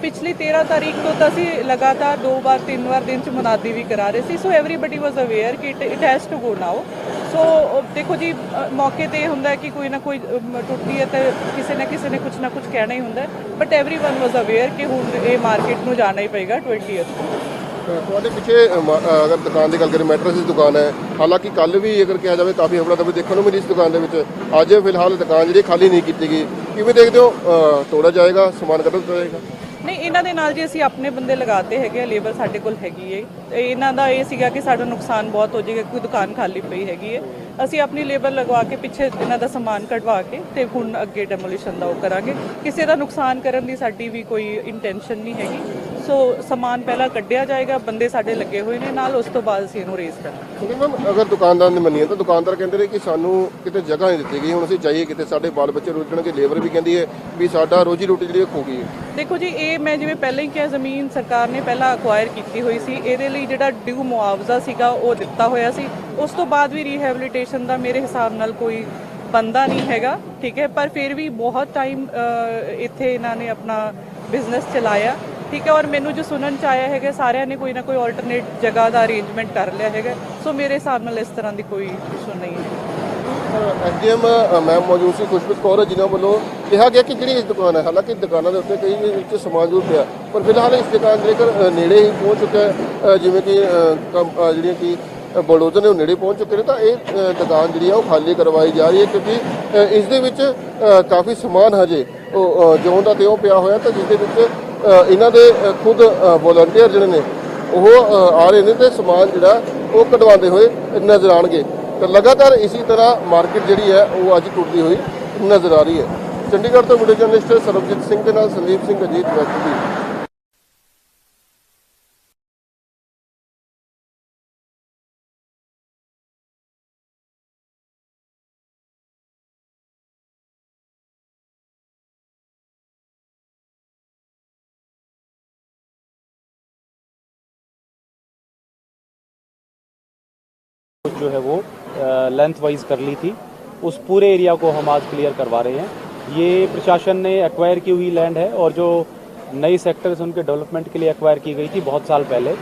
S2: ਪਿਛਲੀ 13 ਤਾਰੀਖ ਤੋਂ ਤਾਂ ਅਸੀਂ ਲਗਾਤਾਰ ਦੋ ਵਾਰ ਤਿੰਨ ਵਾਰ ਦਿਨ ਚ ਮੁਨਾਦੀ ਵੀ ਕਰਾ ਰਹੇ ਸੀ ਸੋ ਐਵਰੀਬਾਡੀ ਵਾਸ ਅਵੇਅਰ ਕਿ it has to go now so ah, ਦੇਖੋ ਜੀ ਅਹ, ਮੌਕੇ ਤੇ ਇਹ ਹੁੰਦਾ ਹੈ ਕਿ ਕੋਈ ਨਾ ਕੋਈ ਅਮ, ਟੁੱਟਦੀ ਹੈ ਤਾਂ ਕਿਸੇ ਨਾ ਕਿਸੇ ਨੇ ਕੁਝ ਨਾ ਕੁਝ ਕਹਿਣਾ ਹੀ ਹੁੰਦਾ ਬਟ एवरीवन ਵਾਸ ਅਵੇਅਰ ਕਿ ਹੁਣ ਇਹ ਮਾਰਕੀਟ ਨੂੰ ਜਾਣਾ ਹੀ ਪਏਗਾ 20th
S1: ਅ, ਤੁਹਾਡੇ ਪਿੱਛੇ ਅ, ਅਗਰ ਦੁਕਾਨ ਦੀ ਗੱਲ ਕਰੀਏ ਮੈਟਰਸ ਦੀ ਦੁਕਾਨ ਹੈ। ਹਾਲਾਂਕਿ ਕੱਲ ਵੀ ਅਗਰ ਕਿਹਾ ਜਾਵੇ ਕਾਫੀ ਹਮਲਾ ਦਬੀ ਦੇਖਣ ਨੂੰ ਮਿਲੀ ਇਸ ਦੁਕਾਨ ਦੇ ਵਿੱਚ। ਅੱਜ ਫਿਲਹਾਲ ਦੁਕਾਨ ਜਿਹੜੀ ਖਾਲੀ ਨਹੀਂ ਕੀਤੀ ਗਈ। ਕਿਵੇਂ ਦੇਖਦੇ ਹੋ? ਅ, ਤੋੜਾ ਜਾਏਗਾ ਸਮਾਨ ਕੱਢ ਦਿੱਤਾ ਜਾਏਗਾ?
S2: ਨਹੀਂ ਇਹਨਾਂ ਦੇ ਨਾਲ ਜੀ ਅਸੀਂ ਆਪਣੇ ਬੰਦੇ ਲਗਾਤੇ ਹੈਗੇ ਲੇਬਰ ਸਾਡੇ ਕੋਲ ਹੈਗੀ ਹੈ ਤੇ ਇਹਨਾਂ ਦਾ ਇਹ ਸੀਗਾ ਕਿ ਸਾਡਾ ਨੁਕਸਾਨ ਬਹੁਤ ਹੋ ਜਾਏਗਾ ਕੋਈ ਦੁਕਾਨ ਖਾਲੀ ਪਈ ਹੈਗੀ ਹੈ ਅਸੀਂ ਆਪਣੀ ਲੇਬਰ ਲਗਵਾ ਕੇ ਪਿੱਛੇ ਇਹਨਾਂ ਦਾ ਸਮਾਨ ਕਢਵਾ ਕੇ ਤੇ ਹੁਣ ਅੱਗੇ ਡੈਮੋਲੀਸ਼ਨ ਦਾ ਉਹ ਕਰਾਂਗੇ। ਕਿਸੇ ਦਾ ਨੁਕਸਾਨ ਕਰਨ ਦੀ ਸਾਡੀ ਵੀ ਕੋਈ ਇੰਟੈਂਸ਼ਨ ਨਹੀਂ ਹੈਗੀ। ਸੋ ਸਮਾਨ ਪਹਿਲਾਂ ਕੱਢਿਆ ਜਾਏਗਾ ਬੰਦੇ ਸਾਡੇ ਲੱਗੇ ਹੋਏ ਨੇ ਨਾਲ ਉਸ ਤੋਂ ਬਾਅਦ ਅਸੀਂ ਇਹਨੂੰ ਰੇਜ਼ ਕਰਾਂਗੇ।
S1: ਕਿਉਂਕਿ ਮੈਮ ਅਗਰ ਦੁਕਾਨਦਾਰ ਨੇ ਮੰਨੀਏ ਤਾਂ ਦੁਕਾਨਦਾਰ ਕਹਿੰਦੇ ਨੇ ਕਿ ਸਾਨੂੰ ਕਿਤੇ ਜਗ੍ਹਾ ਨਹੀਂ ਦਿੱਤੀ ਗਈ ਹੁਣ ਅਸੀਂ ਚਾਹੀਏ ਕਿਤੇ ਸਾਡੇ ਬਾਲ ਬੱਚੇ ਰੁੱਟਣਗੇ ਲੇਬਰ ਵੀ ਕਹਿੰਦੀ ਹੈ ਵੀ ਸਾਡਾ ਰੋਜੀ ਰੋਟੀ ਜਿਹੜੀ ਖੋ ਗਈ ਹੈ।
S2: ਦੇਖੋ ਜੀ ਇਹ ਮੈਂ ਜਿਵੇਂ ਪਹਿਲਾਂ ਹੀ ਕਿਹਾ ਜ਼ਮੀਨ ਸਰਕਾਰ ਨੇ ਪਹਿਲਾਂ ਅਕਵਾਇਰ ਕੀਤੀ ਹੋਈ ਸੀ ਇਹਦੇ ਲਈ ਜਿਹੜਾ ਡਿਊ ਮੁਆਵਜ਼ਾ ਸੀਗਾ ਉਹ ਦਿੱਤਾ ਹੋਇਆ ਸੀ। ਉਸ ਤੋਂ ਬਾਅਦ ਵੀ ਰੀਹੈਬਿਲਿਟੇਸ਼ਨ ਦਾ ਮੇਰੇ ਹਿਸਾਬ ਨਾਲ ਕੋਈ ਬੰਦਾ ਨਹੀਂ ਹੈਗਾ, ਠੀਕ ਹੈ? ਪਰ ਫਿਰ ਵੀ ਬਹੁਤ ਟਾਈਮ ਇੱਥੇ ਇਹਨਾਂ ਨੇ ਆਪਣਾ ਬਿਜ਼ਨਸ ਚਲਾਇਆ, ਠੀਕ ਹੈ? ਔਰ ਮੈਨੂੰ ਜੋ ਸੁਣਨ ਚ ਆਇਆ ਹੈਗਾ, ਸਾਰਿਆਂ ਨੇ ਕੋਈ ਨਾ ਕੋਈ ਆਲਟਰਨੇਟ ਜਗ੍ਹਾ ਦਾ ਅਰੇਂਜਮੈਂਟ ਕਰ ਲਿਆ ਹੈਗਾ, ਸੋ ਮੇਰੇ ਹਿਸਾਬ ਨਾਲ ਇਸ ਤਰ੍ਹਾਂ ਦੀ ਕੋਈ ਇਸ਼ੂ ਨਹੀਂ ਹੈ।
S1: ਐਸਡੀਐਮ ਮੈਮ ਮੌਜੂਦ ਸੀ, ਖੁਸ਼ਬੂਤ ਕੌਰ ਜਿਨ੍ਹਾਂ ਵੱਲੋਂ ਕਿਹਾ ਗਿਆ ਕਿ ਕਿਹੜੀ ਦੁਕਾਨ ਹੈ? ਹਾਲਾਂਕਿ ਦੁਕਾਨਾਂ ਦੇ ਉੱਤੇ ਕਈ ਵਿੱਚ ਸਮਾਨ ਜ਼ਰੂਰ ਪਿਆ, ਪਰ ਫਿਲਹਾਲ ਇਸ ਦੁਕਾਨ ਦੇ ਨੇੜੇ ਹੀ ਪਹੁੰਚ ਚੁੱਕਾ ਜਿਵੇਂ ਕਿ ਜਿਹੜੀਆਂ ਕਿ ਬਲਡੋਜ਼ਰ ਨੇ ਉਹ ਨੇੜੇ ਪਹੁੰਚ ਚੁੱਕੇ ਨੇ ਤਾਂ ਇਹ ਦੁਕਾਨ ਜਿਹੜੀ ਆ ਉਹ ਖਾਲੀ ਕਰਵਾਈ ਜਾ ਰਹੀ ਹੈ ਕਿਉਂਕਿ ਇਸ ਦੇ ਵਿੱਚ ਕਾਫੀ ਸਮਾਨ ਹਜੇ ਉਹ ਜਿਉਂ ਦਾ ਤਿਉਂ ਪਿਆ ਹੋਇਆ ਤਾਂ ਜਿਸ ਦੇ ਵਿੱਚ ਇਹਨਾਂ ਦੇ ਖੁਦ ਵੋਲੰਟੀਅਰ ਜਿਹੜੇ ਨੇ, ਉਹ ਆ ਰਹੇ ਨੇ ਤੇ ਸਮਾਨ ਜਿਹੜਾ ਉਹ ਕਢਵਾਉਂਦੇ ਹੋਏ ਨਜ਼ਰ ਆਣਗੇ ਤਾਂ ਲਗਾਤਾਰ ਇਸੇ ਤਰ੍ਹਾਂ ਮਾਰਕੀਟ ਜਿਹੜੀ ਹੈ ਉਹ ਅੱਜ ਟੁੱਟਦੀ ਹੋਈ ਨਜ਼ਰ ਆ ਰਹੀ ਹੈ। ਚੰਡੀਗੜ੍ਹ ਤੋਂ ਵੀਡੀਓ ਜਰਨਲਿਸਟ ਸਰਬਜੀਤ ਸਿੰਘ ਦੇ ਨਾਲ ਸੰਦੀਪ ਸਿੰਘ ਅਜੀਤ ਵੈਸਟ ਦੀ
S3: जो है वो लेंथ वाइज कर ली थी। उस पूरे एरिया को हम आज क्लियर करवा रहे हैं। ये प्रशासन ने एक्वायर की हुई लैंड है और जो नई सेक्टर्स उनके डेवलपमेंट के लिए एक्वायर की गई थी बहुत साल पहले।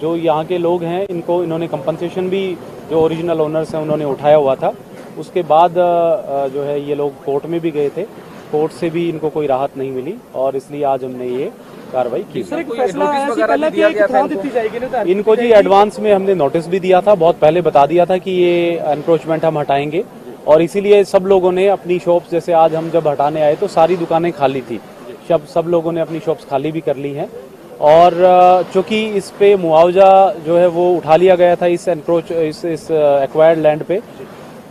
S3: जो यहाँ के लोग हैं, इनको इन्होंने कंपनसेशन भी, जो ओरिजिनल ओनर्स हैं, उन्होंने उठाया हुआ था। उसके बाद जो है ये लोग कोर्ट में भी गए थे। कोर्ट से भी इनको कोई राहत नहीं मिली और इसलिए आज हमने ये कार्रवाई की इनको। जी एडवांस में हमने नोटिस भी दिया था बहुत पहले बता दिया था कि ये एनक्रोचमेंट हम हटाएँगे। और इसीलिए सब लोगों ने अपनी शॉप्स जैसे आज हम जब हटाने आए तो सारी दुकानें खाली थी। सब सब लोगों ने अपनी शॉप्स खाली भी कर ली हैं। और चूँकि इस पे मुआवजा जो है वो उठा लिया गया था इस एनक्रोच इस इस एक्वायर्ड लैंड पे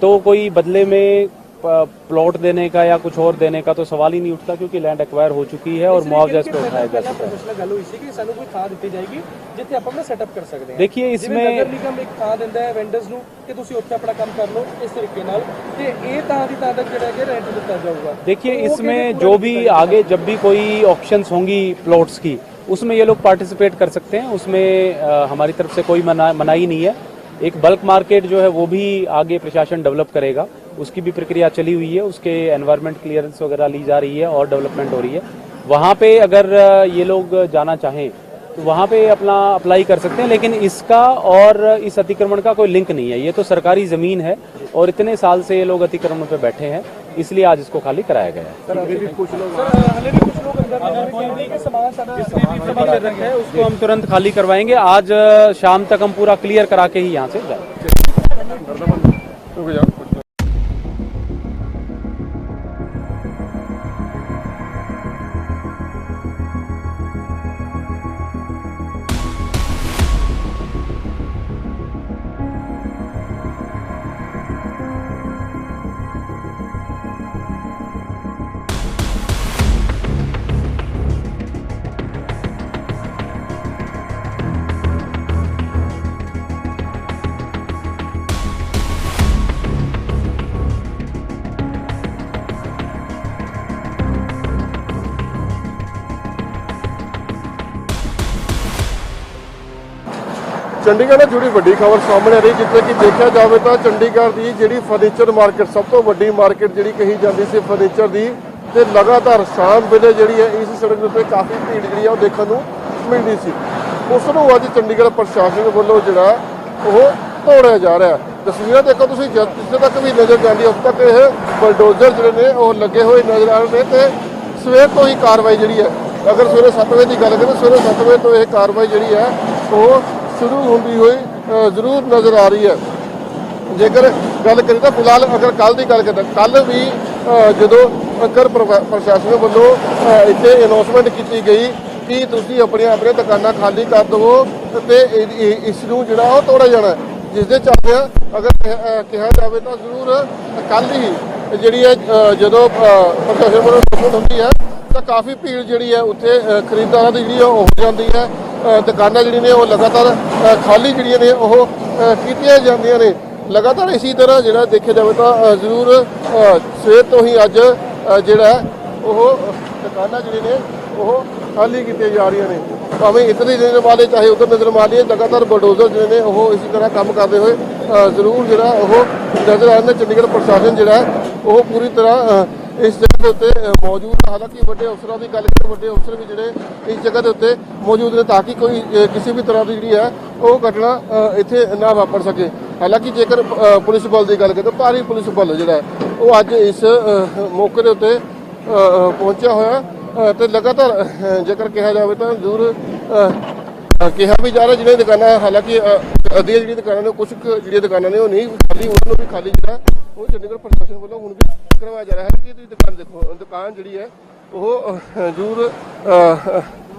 S3: तो कोई बदले में प्लॉट देने का या कुछ और देने का तो सवाल ही नहीं उठता क्योंकि लैंड एक्वायर हो चुकी है और मुआवजा इस पे उठाया जा
S4: ਪਹਿਲਾਂ
S3: चुका है
S4: ਪ੍ਰੋਫੈਸ਼ਨਲ ਗੱਲ ਹੋਈ ਸੀ ਕਿ ਸਾਨੂੰ ਕੋਈ ਥਾਂ ਦਿੱਤੀ ਜਾਏਗੀ ਜਿੱਥੇ ਆਪਾਂ ਆਪਣਾ ਸੈਟਅਪ ਕਰ ਸਕਦੇ ਹਾਂ
S3: देखिए
S4: ਜਿਵੇਂ
S3: इसमें
S4: ਨਗਰ ਨਿਗਮ ਇੱਕ ਥਾਂ ਦਿੰਦਾ ਹੈ ਵੈਂਡਰਸ ਨੂੰ ਕਿ ਤੁਸੀਂ ਉੱਥੇ ਆਪਣਾ ਕੰਮ ਕਰ ਲਓ ਇਸ ਤਰੀਕੇ ਨਾਲ ਤੇ ਇਹ ਥਾਂ ਦੀ ਥਾਂ ਤੱਕ ਜਿਹੜਾ ਹੈ ਰੈਂਟ ਦਿੱਤਾ ਜਾਊਗਾ
S3: देखिए
S4: तो वो
S3: इसमें
S4: कैसे
S3: जो
S4: पूरा
S3: भी
S4: दिया
S3: आगे जब भी कोई ऑप्शंस होंगी प्लॉट्स की उसमें ये लोग पार्टिसिपेट कर सकते हैं उसमें अ, हमारी तरफ से कोई मना मनाही नहीं है एक बल्क मार्केट जो है वो भी आगे प्रशासन डेवलप करेगा उसकी भी प्रक्रिया चली हुई है उसके एनवायरमेंट क्लियरेंस वगैरह ली जा रही है और डेवलपमेंट हो रही है। वहाँ पे अगर ये लोग जाना चाहें तो वहाँ पे अपना अप्लाई कर सकते हैं लेकिन इसका और इस अतिक्रमण का कोई लिंक नहीं है। ये तो सरकारी ज़मीन है और इतने साल से ये लोग अतिक्रमण पे बैठे हैं इसलिए आज इसको खाली कराया गया है। उसको हम तुरंत खाली करवाएँगे। आज शाम तक हम पूरा क्लियर करा के ही यहाँ से
S1: जाए ਚੰਡੀਗੜ੍ਹ ਨਾਲ ਜੁੜੀ ਵੱਡੀ ਖਬਰ ਸਾਹਮਣੇ ਆ ਰਹੀ, ਜਿੱਥੇ ਕਿ ਦੇਖਿਆ ਜਾਵੇ ਤਾਂ ਚੰਡੀਗੜ੍ਹ ਦੀ ਜਿਹੜੀ ਫਰਨੀਚਰ ਮਾਰਕੀਟ ਸਭ ਤੋਂ ਵੱਡੀ ਮਾਰਕੀਟ ਜਿਹੜੀ ਕਹੀ ਜਾਂਦੀ ਸੀ ਫਰਨੀਚਰ ਦੀ, ਤੇ ਲਗਾਤਾਰ ਸ਼ਾਮ ਵੇਲੇ ਜਿਹੜੀ ਹੈ ਇਸ ਸੜਕ ਦੇ ਉੱਤੇ ਕਾਫੀ ਭੀੜ ਜਿਹੜੀ ਆ ਉਹ ਦੇਖਣ ਨੂੰ ਮਿਲਦੀ ਸੀ। ਉਸ ਨੂੰ ਅੱਜ ਚੰਡੀਗੜ੍ਹ ਪ੍ਰਸ਼ਾਸਨ ਵੱਲੋਂ ਜਿਹੜਾ ਉਹ ਤੋੜਿਆ ਜਾ ਰਿਹਾ ਤਸਵੀਰਾਂ ਦੇਖੋ ਤੁਸੀਂ ਜਦ ਜਿੱਥੇ ਤੱਕ ਵੀ ਨਜ਼ਰ ਜਾਂਦੀ ਹੈ ਉੱਥੇ ਤੱਕ ਇਹ ਬਲਡੋਜ਼ਰ ਜਿਹੜੇ ਨੇ ਉਹ ਲੱਗੇ ਹੋਏ ਨਜ਼ਰ ਆ ਰਹੇ ਨੇ ਤੇ ਸਵੇਰ ਤੋਂ ਹੀ ਕਾਰਵਾਈ ਜਿਹੜੀ ਹੈ, ਅਗਰ ਸਵੇਰੇ 7 ਵਜੇ ਦੀ ਗੱਲ ਕਰੀਏ, ਸਵੇਰੇ 7 ਵਜੇ ਤੋਂ ਇਹ ਕਾਰਵਾਈ ਜਿਹੜੀ ਹੈ, ਉਹ ਸ਼ੁਰੂ ਹੁੰਦੀ ਹੋਈ ਜ਼ਰੂਰ ਨਜ਼ਰ ਆ ਰਹੀ ਹੈ। ਜੇਕਰ ਗੱਲ ਕਰੀਏ ਤਾਂ ਫਿਲਹਾਲ ਅਗਰ ਕੱਲ ਦੀ ਗੱਲ ਕਰੀਏ ਕੱਲ ਵੀ ਜਦੋਂ ਅਗਰ ਪ੍ਰਵਾ- ਪ੍ਰਸ਼ਾਸਨ ਵੱਲੋਂ ਇੱਥੇ ਅਨਾਉਂਸਮੈਂਟ ਕੀਤੀ ਗਈ ਕਿ ਤੁਸੀਂ ਆਪਣੀਆਂ ਆਪਣੀਆਂ ਦੁਕਾਨਾਂ ਖਾਲੀ ਕਰ ਦਿਵੋ ਤੇ ਇਸ ਨੂੰ ਜਿਹੜਾ ਉਹ ਤੋੜਿਆ ਜਾਣਾ ਜਿਸ ਦੇ ਚੱਲਦਿਆਂ ਅਗਰ ਕਿਹਾ- ਜਾਵੇ ਤਾਂ ਜ਼ਰੂਰ ਕੱਲ ਹੀ ਜਿਹੜੀ ਹੈ ਜਦੋਂ ਪ੍ਰਸ਼ਾਸਨ ਵੱਲੋਂ announcement ਹੁੰਦੀ ਹੈ, ਤਾਂ ਕਾਫੀ ਭੀੜ ਜਿਹੜੀ ਹੈ ਉੱਥੇ ਖਰੀਦਦਾਰਾਂ ਦੀ ਜਿਹੜੀ ਹੈ ਉਹ ਹੋ ਜਾਂਦੀ ਹੈ। ਦੁਕਾਨਾਂ ਜਿਹੜੀਆਂ ਨੇ ਉਹ ਲਗਾਤਾਰ ਖਾਲੀ ਜਿਹੜੀਆਂ ਨੇ, ਉਹ ਕੀਤੀਆਂ ਜਾਂਦੀਆਂ ਨੇ। ਲਗਾਤਾਰ ਇਸੇ ਤਰ੍ਹਾਂ ਜਿਹੜਾ ਦੇਖਿਆ ਜਾਵੇ ਤਾਂ ਜ਼ਰੂਰ ਸਵੇਰ ਤੋਂ ਹੀ ਅੱਜ ਜਿਹੜਾ ਹੈ, ਉਹ ਦੁਕਾਨਾਂ ਜਿਹੜੀਆਂ ਨੇ, ਉਹ ਖਾਲੀ ਕੀਤੀਆਂ ਜਾ ਰਹੀਆਂ ਨੇ। ਭਾਵੇਂ ਇੱਧਰ ਹੀ ਨਜ਼ਰ ਵਾਲੇ, ਚਾਹੇ ਉੱਧਰ ਨਜ਼ਰ ਮਾਲੇ ਲਗਾਤਾਰ ਬਲਡੋਜ਼ਰ ਜਿਹੜੇ ਨੇ, ਉਹ ਇਸੇ ਤਰ੍ਹਾਂ ਕੰਮ ਕਰਦੇ ਹੋਏ ਜ਼ਰੂਰ ਜਿਹੜਾ ਉਹ ਨਜ਼ਰ ਆ ਰਹੇ ਨੇ ਚੰਡੀਗੜ੍ਹ ਪ੍ਰਸ਼ਾਸਨ ਜਿਹੜਾ ਹੈ, ਉਹ ਪੂਰੀ ਤਰ੍ਹਾਂ ਇਸ ਜਗ੍ਹਾ ਦੇ ਉੱਤੇ ਮੌਜੂਦ ਹਾਲਾਂਕਿ ਵੱਡੇ ਅਫਸਰਾਂ ਦੀ ਗੱਲ ਕਰੀਏ ਵੱਡੇ ਅਫਸਰ ਵੀ ਜਿਹੜੇ ਇਸ ਜਗ੍ਹਾ ਦੇ ਉੱਤੇ ਮੌਜੂਦ ਨੇ ਤਾਂ ਕਿ ਕੋਈ ਕਿਸੇ ਵੀ ਤਰ੍ਹਾਂ ਦੀ ਜਿਹੜੀ ਹੈ ਉਹ ਘਟਨਾ ਇੱਥੇ ਨਾ ਵਾਪਰ ਸਕੇ। ਹਾਲਾਂਕਿ ਜੇਕਰ ਪੁਲਿਸ ਬਲ ਦੀ ਗੱਲ ਕਰੀਏ ਭਾਰੀ ਪੁਲਿਸ ਬਲ ਜਿਹੜਾ ਉਹ ਅੱਜ ਇਸ ਮੌਕੇ ਦੇ ਉੱਤੇ ਪਹੁੰਚਿਆ ਹੋਇਆ ਅ, ਤੇ ਲਗਾਤਾਰ ਜੇਕਰ ਕਿਹਾ ਜਾਵੇ ਤਾਂ ਜ਼ਰੂਰ ਕਿਹਾ ਵੀ ਜਾ ਰਿਹਾ ਜਿਹੜੀਆਂ ਦੁਕਾਨਾਂ ਹਾਲਾਂਕਿ ਅ, ਅੱਧੀਆਂ ਜਿਹੜੀਆਂ ਦੁਕਾਨਾਂ ਨੇ ਕੁਝ ਕੁ ਜਿਹੜੀਆਂ ਦੁਕਾਨਾਂ ਨੇ ਉਹ ਨਹੀਂ ਖਾਲੀ ਉਹਨਾਂ ਨੂੰ ਵੀ ਖਾਲੀ ਜਿਹੜਾ ਉਹ ਚੰਡੀਗੜ੍ਹ ਪ੍ਰਸ਼ਾਸਨ ਵੱਲੋਂ ਹੁਣ ਵੀ ਕਰਵਾਇਆ ਜਾ ਰਿਹਾ ਹੈ ਕਿ ਤੁਸੀਂ ਦੁਕਾਨ ਦੇਖੋ ਦੁਕਾਨ ਜਿਹੜੀ ਹੈ ਉਹ ਅ, ਜ਼ਰੂਰ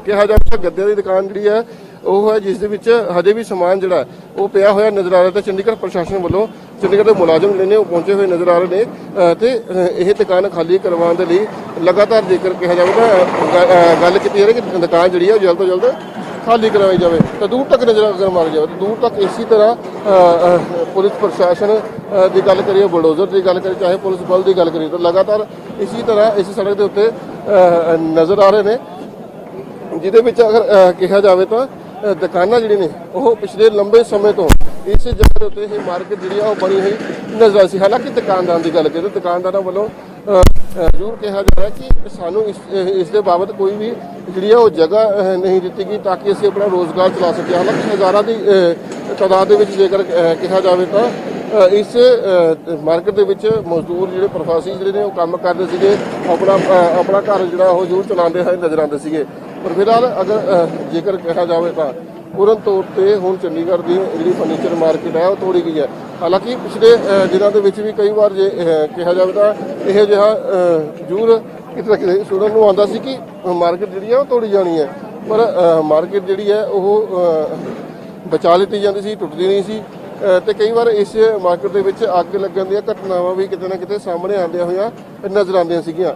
S1: ਕਿਹਾ ਜਾ ਰਿਹਾ ਗੱਦਿਆਂ ਦੀ ਦੁਕਾਨ ਜਿਹੜੀ ਹੈ ਉਹ ਹੈ ਜਿਸ ਦੇ ਵਿੱਚ ਹਜੇ ਵੀ ਸਮਾਨ ਜਿਹੜਾ ਉਹ ਪਿਆ ਹੋਇਆ ਨਜ਼ਰ ਆ ਰਿਹਾ ਤੇ ਚੰਡੀਗੜ੍ਹ ਪ੍ਰਸ਼ਾਸਨ ਵੱਲੋਂ ਚੰਡੀਗੜ੍ਹ ਦੇ ਮੁਲਾਜ਼ਮ ਜਿਹੜੇ ਨੇ ਉਹ ਪਹੁੰਚੇ ਹੋਏ ਨਜ਼ਰ ਆ ਰਹੇ ਨੇ ਅ, ਤੇ ਇਹ ਦੁਕਾਨ ਖਾਲੀ ਕਰਵਾਉਣ ਦੇ ਲਈ ਲਗਾਤਾਰ ਜੇਕਰ ਕਿਹਾ ਜਾਵੇ ਤਾਂ ਗੱਲ ਕੀਤੀ ਜਾ ਰਹੀ ਕਿ ਦੁਕਾਨ ਜਿਹੜੀ ਹੈ ਉਹ ਜਲਦ ਤੋਂ ਜਲਦ ਖਾਲੀ ਕਰਵਾਈ ਜਾਵੇ, ਤਾਂ ਦੂਰ ਤੱਕ ਨਜ਼ਰ ਅਗਰ ਮਾਰੀ ਜਾਵੇ, ਤਾਂ ਦੂਰ ਤੱਕ ਇਸੇ ਤਰ੍ਹਾਂ ਪੁਲਿਸ ਪ੍ਰਸ਼ਾਸਨ ਦੀ ਗੱਲ ਕਰੀਏ, ਬਲਡੋਜ਼ਰ ਦੀ ਗੱਲ ਕਰੀਏ, ਚਾਹੇ ਪੁਲਿਸ ਬਲ ਦੀ ਗੱਲ ਕਰੀਏ, ਤਾਂ ਲਗਾਤਾਰ ਇਸੇ ਤਰ੍ਹਾਂ ਇਸ ਸੜਕ ਦੇ ਉੱਤੇ ਨਜ਼ਰ ਆ ਰਹੇ ਨੇ। ਜਿਹਦੇ ਵਿੱਚ ਅਗਰ ਕਿਹਾ ਜਾਵੇ ਤਾਂ ਦੁਕਾਨਾਂ ਜਿਹੜੀਆਂ ਨੇ, ਉਹ ਪਿਛਲੇ ਲੰਬੇ ਸਮੇਂ ਤੋਂ ਇਸ ਜਗ੍ਹਾ ਦੇ ਉੱਤੇ ਇਹ ਮਾਰਕੀਟ ਜਿਹੜੀ ਆ, ਉਹ ਬਣੀ ਹੋਈ ਨਜ਼ਰ ਆ ਸੀ। ਹਾਲਾਂਕਿ ਦੁਕਾਨਦਾਰਾਂ ਦੀ ਗੱਲ ਕਰੀਏ ਤਾਂ ਦੁਕਾਨਦਾਰਾਂ ਵੱਲੋਂ ਜ਼ਰੂਰ ਕਿਹਾ ਜਾ ਰਿਹਾ ਕਿ ਸਾਨੂੰ ਇਸ ਇਸ ਦੇ ਬਾਬਤ ਕੋਈ ਵੀ ਜਿਹੜੀ ਆ ਉਹ ਜਗ੍ਹਾ ਅ, ਨਹੀਂ ਦਿੱਤੀ ਗਈ ਤਾਂ ਕਿ ਅਸੀਂ ਆਪਣਾ ਰੋਜ਼ਗਾਰ ਚਲਾ ਸਕੀਏ। ਹਾਲਾਂਕਿ ਹਜ਼ਾਰਾਂ ਦੀ ਅ, ਤਾਦਾਦ ਦੇ ਵਿੱਚ ਜੇਕਰ ਅ, ਕਿਹਾ ਜਾਵੇ ਤਾਂ ਅ, ਇਸ ਮਾਰਕੀਟ ਦੇ ਵਿੱਚ ਮਜ਼ਦੂਰ ਜਿਹੜੇ ਪ੍ਰਵਾਸੀ ਜਿਹੜੇ ਨੇ ਉਹ ਕੰਮ ਕਰਦੇ ਸੀਗੇ ਆਪਣਾ ਅ, ਆਪਣਾ ਘਰ ਜਿਹੜਾ ਉਹ ਜ਼ਰੂਰ ਚਲਾਉਂਦੇ ਹੋਏ ਨਜ਼ਰ ਆਉਂਦੇ ਸੀਗੇ। ਪਰ ਫਿਲਹਾਲ ਅਗਰ ਅ, ਜੇਕਰ ਕਿਹਾ ਜਾਵੇ ਤਾਂ ਪੂਰਨ ਤੌਰ ਤੇ ਹੁਣ ਚੰਡੀਗੜ੍ਹ ਦੀ ਜਿਹੜੀ ਫਰਨੀਚਰ ਮਾਰਕੀਟ ਹੈ ਉਹ ਤੋੜੀ ਗਈ ਹੈ। ਹਾਲਾਂਕਿ ਪਿਛਲੇ ਦਿਨਾਂ ਦੇ ਵਿੱਚ ਵੀ ਕਈ ਵਾਰ ਜੇ ਕਿਹਾ ਜਾਵੇ ਤਾਂ ਇਹ ਜਿਹਾ ਅ, ਜ਼ਰੂਰ ਕਿਤੇ ਨਾ ਕਿਤੇ ਸੁਣਨ ਨੂੰ ਆਉਂਦਾ ਸੀ ਕਿ ਮਾਰਕੀਟ ਜਿਹੜੀ ਹੈ ਉਹ ਤੋੜੀ ਜਾਣੀ ਹੈ। ਪਰ ਮਾਰਕੀਟ ਜਿਹੜੀ ਹੈ ਉਹ ਬਚਾ ਲਿੱਤੀ ਜਾਂਦੀ ਸੀ ਟੁੱਟਦੀ ਨਹੀਂ ਸੀ। ਅ, ਤੇ ਕਈ ਵਾਰ ਇਸ ਮਾਰਕੀਟ ਦੇ ਵਿੱਚ ਅੱਗ ਲੱਗਣ ਦੀਆਂ ਘਟਨਾਵਾਂ ਵੀ ਕਿਤੇ ਨਾ ਕਿਤੇ ਸਾਹਮਣੇ ਆਉਂਦੀਆਂ ਹੋਈਆਂ ਨਜ਼ਰ ਆਉਂਦੀਆਂ ਸੀਗੀਆਂ।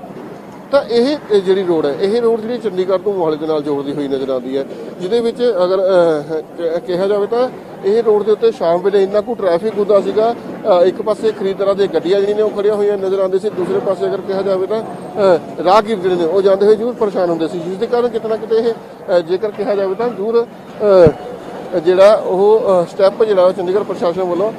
S1: ਤਾਂ ਇਹ ਜਿਹੜੀ ਰੋਡ ਹੈ, ਇਹ ਰੋਡ ਜਿਹੜੀ ਚੰਡੀਗੜ੍ਹ ਤੋਂ ਮੋਹਾਲੀ ਦੇ ਨਾਲ ਜੋੜਦੀ ਹੋਈ ਨਜ਼ਰ ਆਉਂਦੀ ਹੈ, ਜਿਹਦੇ ਵਿੱਚ ਅਗਰ ਕ- ਕਿਹਾ ਜਾਵੇ ਤਾਂ ਇਹ ਰੋਡ ਦੇ ਉੱਤੇ ਸ਼ਾਮ ਵੇਲੇ ਇੰਨਾ ਕੁ ਟ੍ਰੈਫਿਕ ਹੁੰਦਾ ਸੀਗਾ ਇੱਕ ਪਾਸੇ ਖਰੀਦਦਾਰਾਂ ਦੀਆਂ ਗੱਡੀਆਂ ਜਿਹੜੀਆਂ ਨੇ ਉਹ ਖੜੀਆਂ ਹੋਈਆਂ ਨਜ਼ਰ ਆਉਂਦੀਆਂ ਸੀ, ਦੂਸਰੇ ਪਾਸੇ ਅਗਰ ਕਿਹਾ ਜਾਵੇ ਤਾਂ ਰਾਹਗੀਰ ਜਿਹੜੇ ਨੇ ਉਹ ਜਾਂਦੇ ਹੋਏ ਜ਼ਰੂਰ ਪਰੇਸ਼ਾਨ ਹੁੰਦੇ ਸੀ, ਜਿਸ ਦੇ ਕਾਰਨ ਕਿਤੇ ਨਾ ਕਿਤੇ ਇਹ ਜੇਕਰ ਕਿਹਾ ਜਾਵੇ ਤਾਂ ਜ਼ਰੂਰ ਜਿਹੜਾ ਉਹ ਸਟੈਪ ਜਿਹੜਾ ਚੰਡੀਗੜ੍ਹ ਪ੍ਰਸ਼ਾਸਨ ਵੱਲੋਂ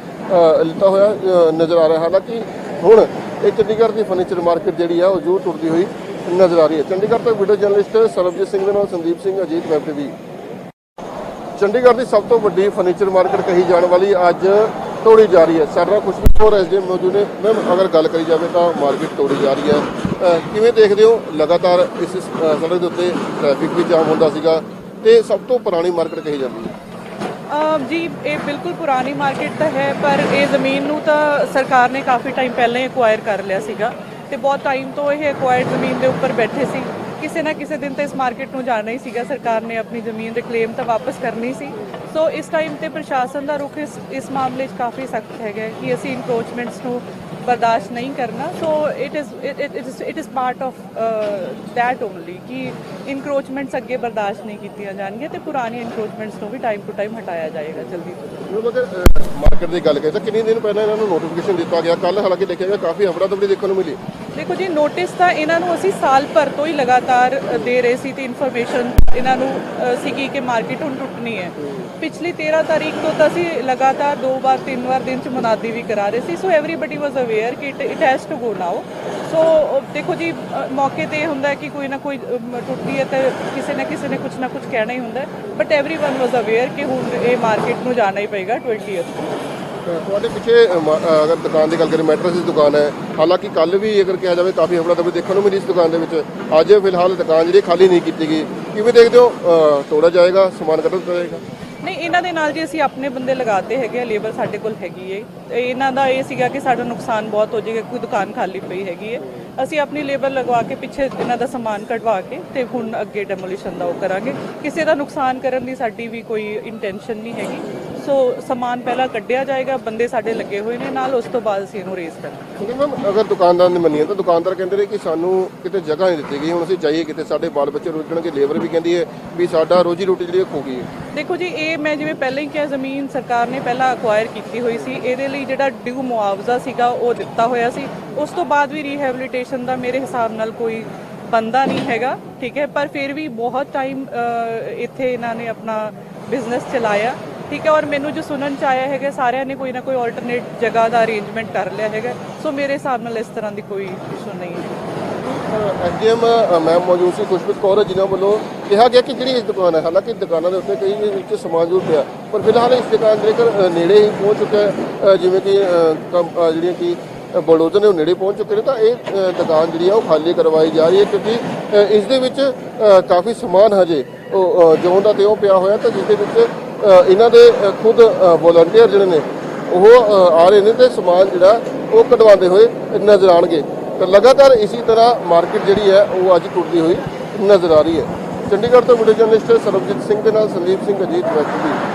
S1: ਲਿੱਤਾ ਹੋਇਆ ਨਜ਼ਰ ਆ ਰਿਹਾ। ਹਾਲਾਂਕਿ ਹੁਣ ਇਹ ਚੰਡੀਗੜ੍ਹ ਦੀ ਫਰਨੀਚਰ ਮਾਰਕੀਟ ਜਿਹੜੀ ਆ ਉਹ ਜ਼ਰੂਰ ਟੁੱਟਦੀ ਹੋਈ ਨਜ਼ਰ ਆ ਰਹੀ ਹੈ। ਚੰਡੀਗੜ੍ਹ ਤੋਂ ਵੀਡੀਓ ਜਰਨਲਿਸਟ ਸਰਬਜੀਤ ਸਿੰਘ ਦੇ ਨਾਲ ਸੰਦੀਪ ਸਿੰਘ, ਅਜੀਤ ਵੈਬ ਟੀਵੀ। ਚੰਡੀਗੜ੍ਹ ਦੀ ਸਭ ਤੋਂ ਵੱਡੀ ਫਰਨੀਚਰ ਮਾਰਕੀਟ ਕਹੀ ਜਾਣ ਵਾਲੀ ਅੱਜ ਤੋੜੀ ਜਾ ਰਹੀ ਹੈ। ਸਾਡੇ ਨਾਲ ਕੁਝ ਹੋਰ ਐਸ ਮੌਜੂਦ ਨੇ। ਮੈਮ ਅਗਰ ਗੱਲ ਕਰੀ ਜਾਵੇ ਤਾਂ ਮਾਰਕੀਟ ਤੋੜੀ ਜਾ ਰਹੀ ਹੈ। ਕਿਵੇਂ ਦੇਖਦੇ ਹੋ? ਲਗਾਤਾਰ ਇਸ ਸੜਕ ਦੇ ਉੱਤੇ ਟ੍ਰੈਫਿਕ ਵੀ ਜਾਮ ਹੁੰਦਾ ਸੀਗਾ ਤੇ ਸਭ ਤੋਂ ਪੁਰਾਣੀ ਮਾਰਕੀਟ ਕਹੀ ਜਾਂਦੀ ਹੈ।
S2: ਜੀ, ਇਹ ਬਿਲਕੁਲ ਪੁਰਾਣੀ ਮਾਰਕੀਟ ਤਾਂ ਹੈ, ਪਰ ਇਹ ਜ਼ਮੀਨ ਨੂੰ ਤਾਂ ਸਰਕਾਰ ਨੇ ਕਾਫੀ ਟਾਈਮ ਪਹਿਲਾਂ ਹੀ ਐਕਵਾਇਰ ਕਰ ਲਿਆ ਸੀਗਾ। ਤੇ ਬਹੁਤ ਟਾਈਮ ਤੋਂ ਇਹ ਐਕਵਾਇਰਡ ਜ਼ਮੀਨ ਦੇ ਉੱਪਰ ਬੈਠੇ ਸੀ। ਕਿਸੇ ਨਾ ਕਿਸੇ ਦਿਨ ਤਾਂ ਇਸ ਮਾਰਕੀਟ ਨੂੰ ਜਾਣਾ ਹੀ ਸੀਗਾ। ਸਰਕਾਰ ਨੇ ਆਪਣੀ ਜ਼ਮੀਨ ਦੇ ਕਲੇਮ ਤਾਂ ਵਾਪਸ ਕਰਨੀ ਸੀ। ਸੋ ਇਸ ਟਾਈਮ ਤੇ ਪ੍ਰਸ਼ਾਸਨ ਦਾ ਰੁਖ ਇਸ ਇਸ ਮਾਮਲੇ 'ਚ ਕਾਫੀ ਸਖਤ ਹੈਗਾ ਕਿ ਅਸੀਂ ਇਨਕਰੋਚਮੈਂਟਸ ਨੂੰ ਬਰਦਾਸ਼ਤ ਨਹੀਂ ਕਰਨਾ। So it is it is part of that only ਕਿ ਇਨਕਰੋਚਮੈਂਟਸ ਅੱਗੇ ਬਰਦਾਸ਼ਤ ਨਹੀਂ ਕੀਤੀਆਂ ਜਾਣਗੀਆਂ ਤੇ ਪੁਰਾਣੀਆਂ ਇਨਕਰੋਚਮੈਂਟਸ ਨੂੰ ਵੀ ਟਾਈਮ ਟੂ ਟਾਈਮ ਹਟਾਇਆ ਜਾਏਗਾ ਜਲਦੀ ਤੋਂ ਜਲਦੀ।
S1: ਮਾਰਕੀਟ ਦੀ ਗੱਲ ਕਰੀਏ ਤਾਂ ਕਿੰਨੇ ਦਿਨ ਪਹਿਲਾਂ ਇਹਨਾਂ ਨੂੰ ਨੋਟੀਫਿਕੇਸ਼ਨ ਦਿੱਤਾ ਗਿਆ? ਕੱਲ ਹਾਲਾਂਕਿ ਦੇਖਿਆ ਗਿਆ, ਕਾਫੀ ਹਫੜਾ ਦਫੜੀ ਦੇਖਣ ਨੂੰ ਮਿਲੀ।
S2: ਦੇਖੋ ਜੀ ਨੋਟਿਸ ਤਾਂ ਇਹਨਾਂ ਨੂੰ ਅਸੀਂ ਸਾਲ ਭਰ ਤੋਂ ਹੀ ਲਗਾਤਾਰ ਦੇ ਰਹੇ ਸੀ ਤੇ ਇਨਫੋਰਮੇਸ਼ਨ ਇਹਨਾਂ ਨੂੰ ਸੀਗੀ ਕਿ ਮਾਰਕੀਟ ਹੁਣ ਟੁੱਟਣੀ ਹੈ। ਪਿਛਲੀ 13 ਤਾਰੀਖ ਤੋਂ ਤਾਂ ਅਸੀਂ ਲਗਾਤਾਰ ਦੋ ਵਾਰ, ਤਿੰਨ ਵਾਰ ਦਿਨ ਚ ਮੁਨਾਦੀ ਵੀ ਕਰਾ ਰਹੇ ਸੀ। ਸੋ ਐਵਰੀਬਾਡੀ ਵਾਸ ਅਵੇਅਰ ਕਿ it has to go now so ਦੇਖੋ ਜੀ ਮੌਕੇ ਤੇ ਇਹ ਹੁੰਦਾ ਕਿ ਕੋਈ ਨਾ ਕੋਈ ਟੁੱਟਦੀ ਹੈ ਤਾਂ ਕਿਸੇ ਨਾ ਕਿਸੇ ਨੇ ਕੁਝ ਨਾ ਕੁਝ ਕਹਿਣਾ ਹੀ ਹੁੰਦਾ ਬਟ ਐਵਰੀਵਨ ਵਾਸ ਅਵੇਅਰ ਕਿ ਹੁਣ ਇਹ ਮਾਰਕੀਟ ਨੂੰ ਜਾਣਾ ਹੀ ਪਏਗਾ 20th ਨੂੰ
S1: ਤੁਹਾਡੇ ਪਿੱਛੇ ਮ- ਅਗਰ ਦੁਕਾਨ ਦੀ ਗੱਲ ਕਰੀਏ ਮੈਟਰਸ ਦੀ ਦੁਕਾਨ ਹੈ। ਹਾਲਾਂਕਿ ਕੱਲ ਵੀ ਅਗਰ ਕਿਹਾ ਜਾਵੇ ਕਾਫੀ ਹਫੜਾ ਦਫੜੀ ਦੇਖਣ ਨੂੰ ਮਿਲੀ ਇਸ ਦੁਕਾਨ ਦੇ ਵਿੱਚ। ਅੱਜ ਫਿਲਹਾਲ ਦੁਕਾਨ ਜਿਹੜੀ ਖਾਲੀ ਨਹੀਂ ਕੀਤੀ ਗਈ। ਕਿਵੇਂ ਦੇਖਦੇ ਹੋ? ਅ, ਤੋੜਾ ਜਾਏਗਾ ਸਮਾਨ ਕੱਢ ਦਿੱਤਾ ਜਾਏਗਾ?
S2: ਨਹੀਂ ਇਹਨਾਂ ਦੇ ਨਾਲ ਜੀ ਅਸੀਂ ਆਪਣੇ ਬੰਦੇ ਲਗਾਤੇ ਹੈਗੇ ਆ ਲੇਬਰ ਸਾਡੇ ਕੋਲ ਹੈਗੀ ਹੈ ਤੇ ਇਹਨਾਂ ਦਾ ਇਹ ਸੀਗਾ ਕਿ ਸਾਡਾ ਨੁਕਸਾਨ ਬਹੁਤ ਹੋ ਜਾਏਗਾ ਕੋਈ ਦੁਕਾਨ ਖਾਲੀ ਪਈ ਹੈਗੀ ਹੈ ਅਸੀਂ ਆਪਣੀ ਲੇਬਰ ਲਗਵਾ ਕੇ ਪਿੱਛੇ ਇਹਨਾਂ ਦਾ ਸਮਾਨ ਕਢਵਾ ਕੇ ਤੇ ਹੁਣ ਅੱਗੇ ਡੈਮੋਲੀਸ਼ਨ ਦਾ ਉਹ ਕਰਾਂਗੇ। ਕਿਸੇ ਦਾ ਨੁਕਸਾਨ ਕਰਨ ਦੀ ਸਾਡੀ ਵੀ ਕੋਈ ਇੰਟੈਂਸ਼ਨ ਨਹੀਂ ਹੈਗੀ। ਸੋ ਸਮਾਨ ਪਹਿਲਾਂ ਕੱਢਿਆ ਜਾਏਗਾ ਬੰਦੇ ਸਾਡੇ ਲੱਗੇ ਹੋਏ ਨੇ ਨਾਲ ਉਸ ਤੋਂ ਬਾਅਦ ਅਸੀਂ ਇਹਨੂੰ ਰੇਜ਼ ਕਰਾਂਗੇ।
S1: ਕਿਉਂਕਿ ਮੈਮ ਅਗਰ ਦੁਕਾਨਦਾਰ ਨੇ ਮੰਨੀਏ ਤਾਂ ਦੁਕਾਨਦਾਰ ਕਹਿੰਦੇ ਨੇ ਕਿ ਸਾਨੂੰ ਕਿਤੇ ਜਗ੍ਹਾ ਨਹੀਂ ਦਿੱਤੀ ਗਈ ਹੁਣ ਅਸੀਂ ਜਾਈਏ ਕਿਤੇ ਸਾਡੇ ਬਾਲ ਬੱਚੇ ਰੁਕਣਗੇ ਲੇਬਰ ਵੀ ਕਹਿੰਦੀ ਹੈ ਵੀ ਸਾਡਾ ਰੋਜੀ ਰੋਟੀ ਜਿਹੜੀ ਖੋ ਗਈ ਹੈ।
S2: ਦੇਖੋ ਜੀ ਇਹ ਮੈਂ ਜਿਵੇਂ ਪਹਿਲਾਂ ਹੀ ਕਿਹਾ ਜ਼ਮੀਨ ਸਰਕਾਰ ਨੇ ਪਹਿਲਾਂ ਅਕਵਾਇਰ ਕੀਤੀ ਹੋਈ ਸੀ ਇਹਦੇ ਲਈ ਜਿਹੜਾ ਡਿਊ ਮੁਆਵਜ਼ਾ ਸੀਗਾ ਉਹ ਦਿੱਤਾ ਹੋਇਆ ਸੀ। ਉਸ ਤੋਂ ਬਾਅਦ ਵੀ ਰੀਹੈਬਿਲਿਟੇਸ਼ਨ ਦਾ ਮੇਰੇ ਹਿਸਾਬ ਨਾਲ ਕੋਈ ਬੰਦਾ ਨਹੀਂ ਹੈਗਾ ਠੀਕ ਹੈ? ਪਰ ਫਿਰ ਵੀ ਬਹੁਤ ਟਾਈਮ ਇੱਥੇ ਇਹਨਾਂ ਨੇ ਆਪਣਾ ਬਿਜ਼ਨਸ ਚਲਾਇਆ। ਠੀਕ ਹੈ ਔਰ ਮੈਨੂੰ ਜੋ ਸੁਣਨ ਚ ਆਇਆ ਹੈਗਾ ਸਾਰਿਆਂ ਨੇ ਕੋਈ ਨਾ ਕੋਈ ਆਲਟਰਨੇਟ ਜਗ੍ਹਾ ਦਾ ਅਰੇਂਜਮੈਂਟ ਕਰ ਲਿਆ ਹੈਗਾ। ਸੋ ਮੇਰੇ ਹਿਸਾਬ ਨਾਲ ਇਸ ਤਰ੍ਹਾਂ ਦੀ ਕੋਈ ਇਸ਼ੂ ਨਹੀਂ ਹੈ।
S1: ਐਸਡੀਐਮ ਮੈਮ ਮੌਜੂਦ ਸੀ ਖੁਸ਼ਬੂ ਕੌਰ ਜਿਨ੍ਹਾਂ ਵੱਲੋਂ ਕਿਹਾ ਗਿਆ ਕਿ ਜਿਹੜੀ ਇਸ ਦੁਕਾਨ ਹੈ ਹਾਲਾਂਕਿ ਦੁਕਾਨਾਂ ਦੇ ਉੱਤੇ ਕਈ ਵਿੱਚ ਸਮਾਨ ਜ਼ਰੂਰ ਪਿਆ ਪਰ ਫਿਲਹਾਲ ਇਸ ਦੁਕਾਨ ਦੇ ਜੇਕਰ ਨੇੜੇ ਹੀ ਪਹੁੰਚ ਚੁੱਕਿਆ ਜਿਵੇਂ ਕਿ ਅ, ਜਿਹੜੀਆਂ ਕਿ ਬਲਡੋਜ਼ਰ ਨੇ ਉਹ ਨੇੜੇ ਪਹੁੰਚ ਚੁੱਕੇ ਨੇ ਤਾਂ ਇਹ ਦੁਕਾਨ ਜਿਹੜੀ ਆ ਉਹ ਖਾਲੀ ਕਰਵਾਈ ਜਾ ਰਹੀ ਹੈ ਕਿਉਂਕਿ ਅ, ਇਸ ਦੇ ਵਿੱਚ ਕਾਫੀ ਸਮਾਨ ਹਜੇ ਉਹ ਅ, ਜਿਉਂ ਦਾ ਤਿਉਂ ਪਿਆ ਹੋਇਆ ਤਾਂ ਜਿਸ ਦੇ ਵਿੱਚ ਇਹਨਾਂ ਦੇ ਖੁਦ ਵੋਲੰਟੀਅਰ ਜਿਹੜੇ ਨੇ, ਉਹ ਆ ਰਹੇ ਨੇ ਤੇ ਸਮਾਨ ਜਿਹੜਾ ਉਹ ਕਢਵਾਉਂਦੇ ਹੋਏ ਨਜ਼ਰ ਆਣਗੇ ਤਾਂ ਲਗਾਤਾਰ ਇਸੇ ਤਰ੍ਹਾਂ ਮਾਰਕੀਟ ਜਿਹੜੀ ਹੈ, ਉਹ ਅੱਜ ਟੁੱਟਦੀ ਹੋਈ ਨਜ਼ਰ ਆ ਰਹੀ ਹੈ। ਚੰਡੀਗੜ੍ਹ ਤੋਂ ਵੀਡੀਓ ਜਰਨਲਿਸਟ ਸਰਬਜੀਤ ਸਿੰਘ ਦੇ ਨਾਲ ਸੰਦੀਪ ਸਿੰਘ ਅਜੀਤ ਵੈਸਟ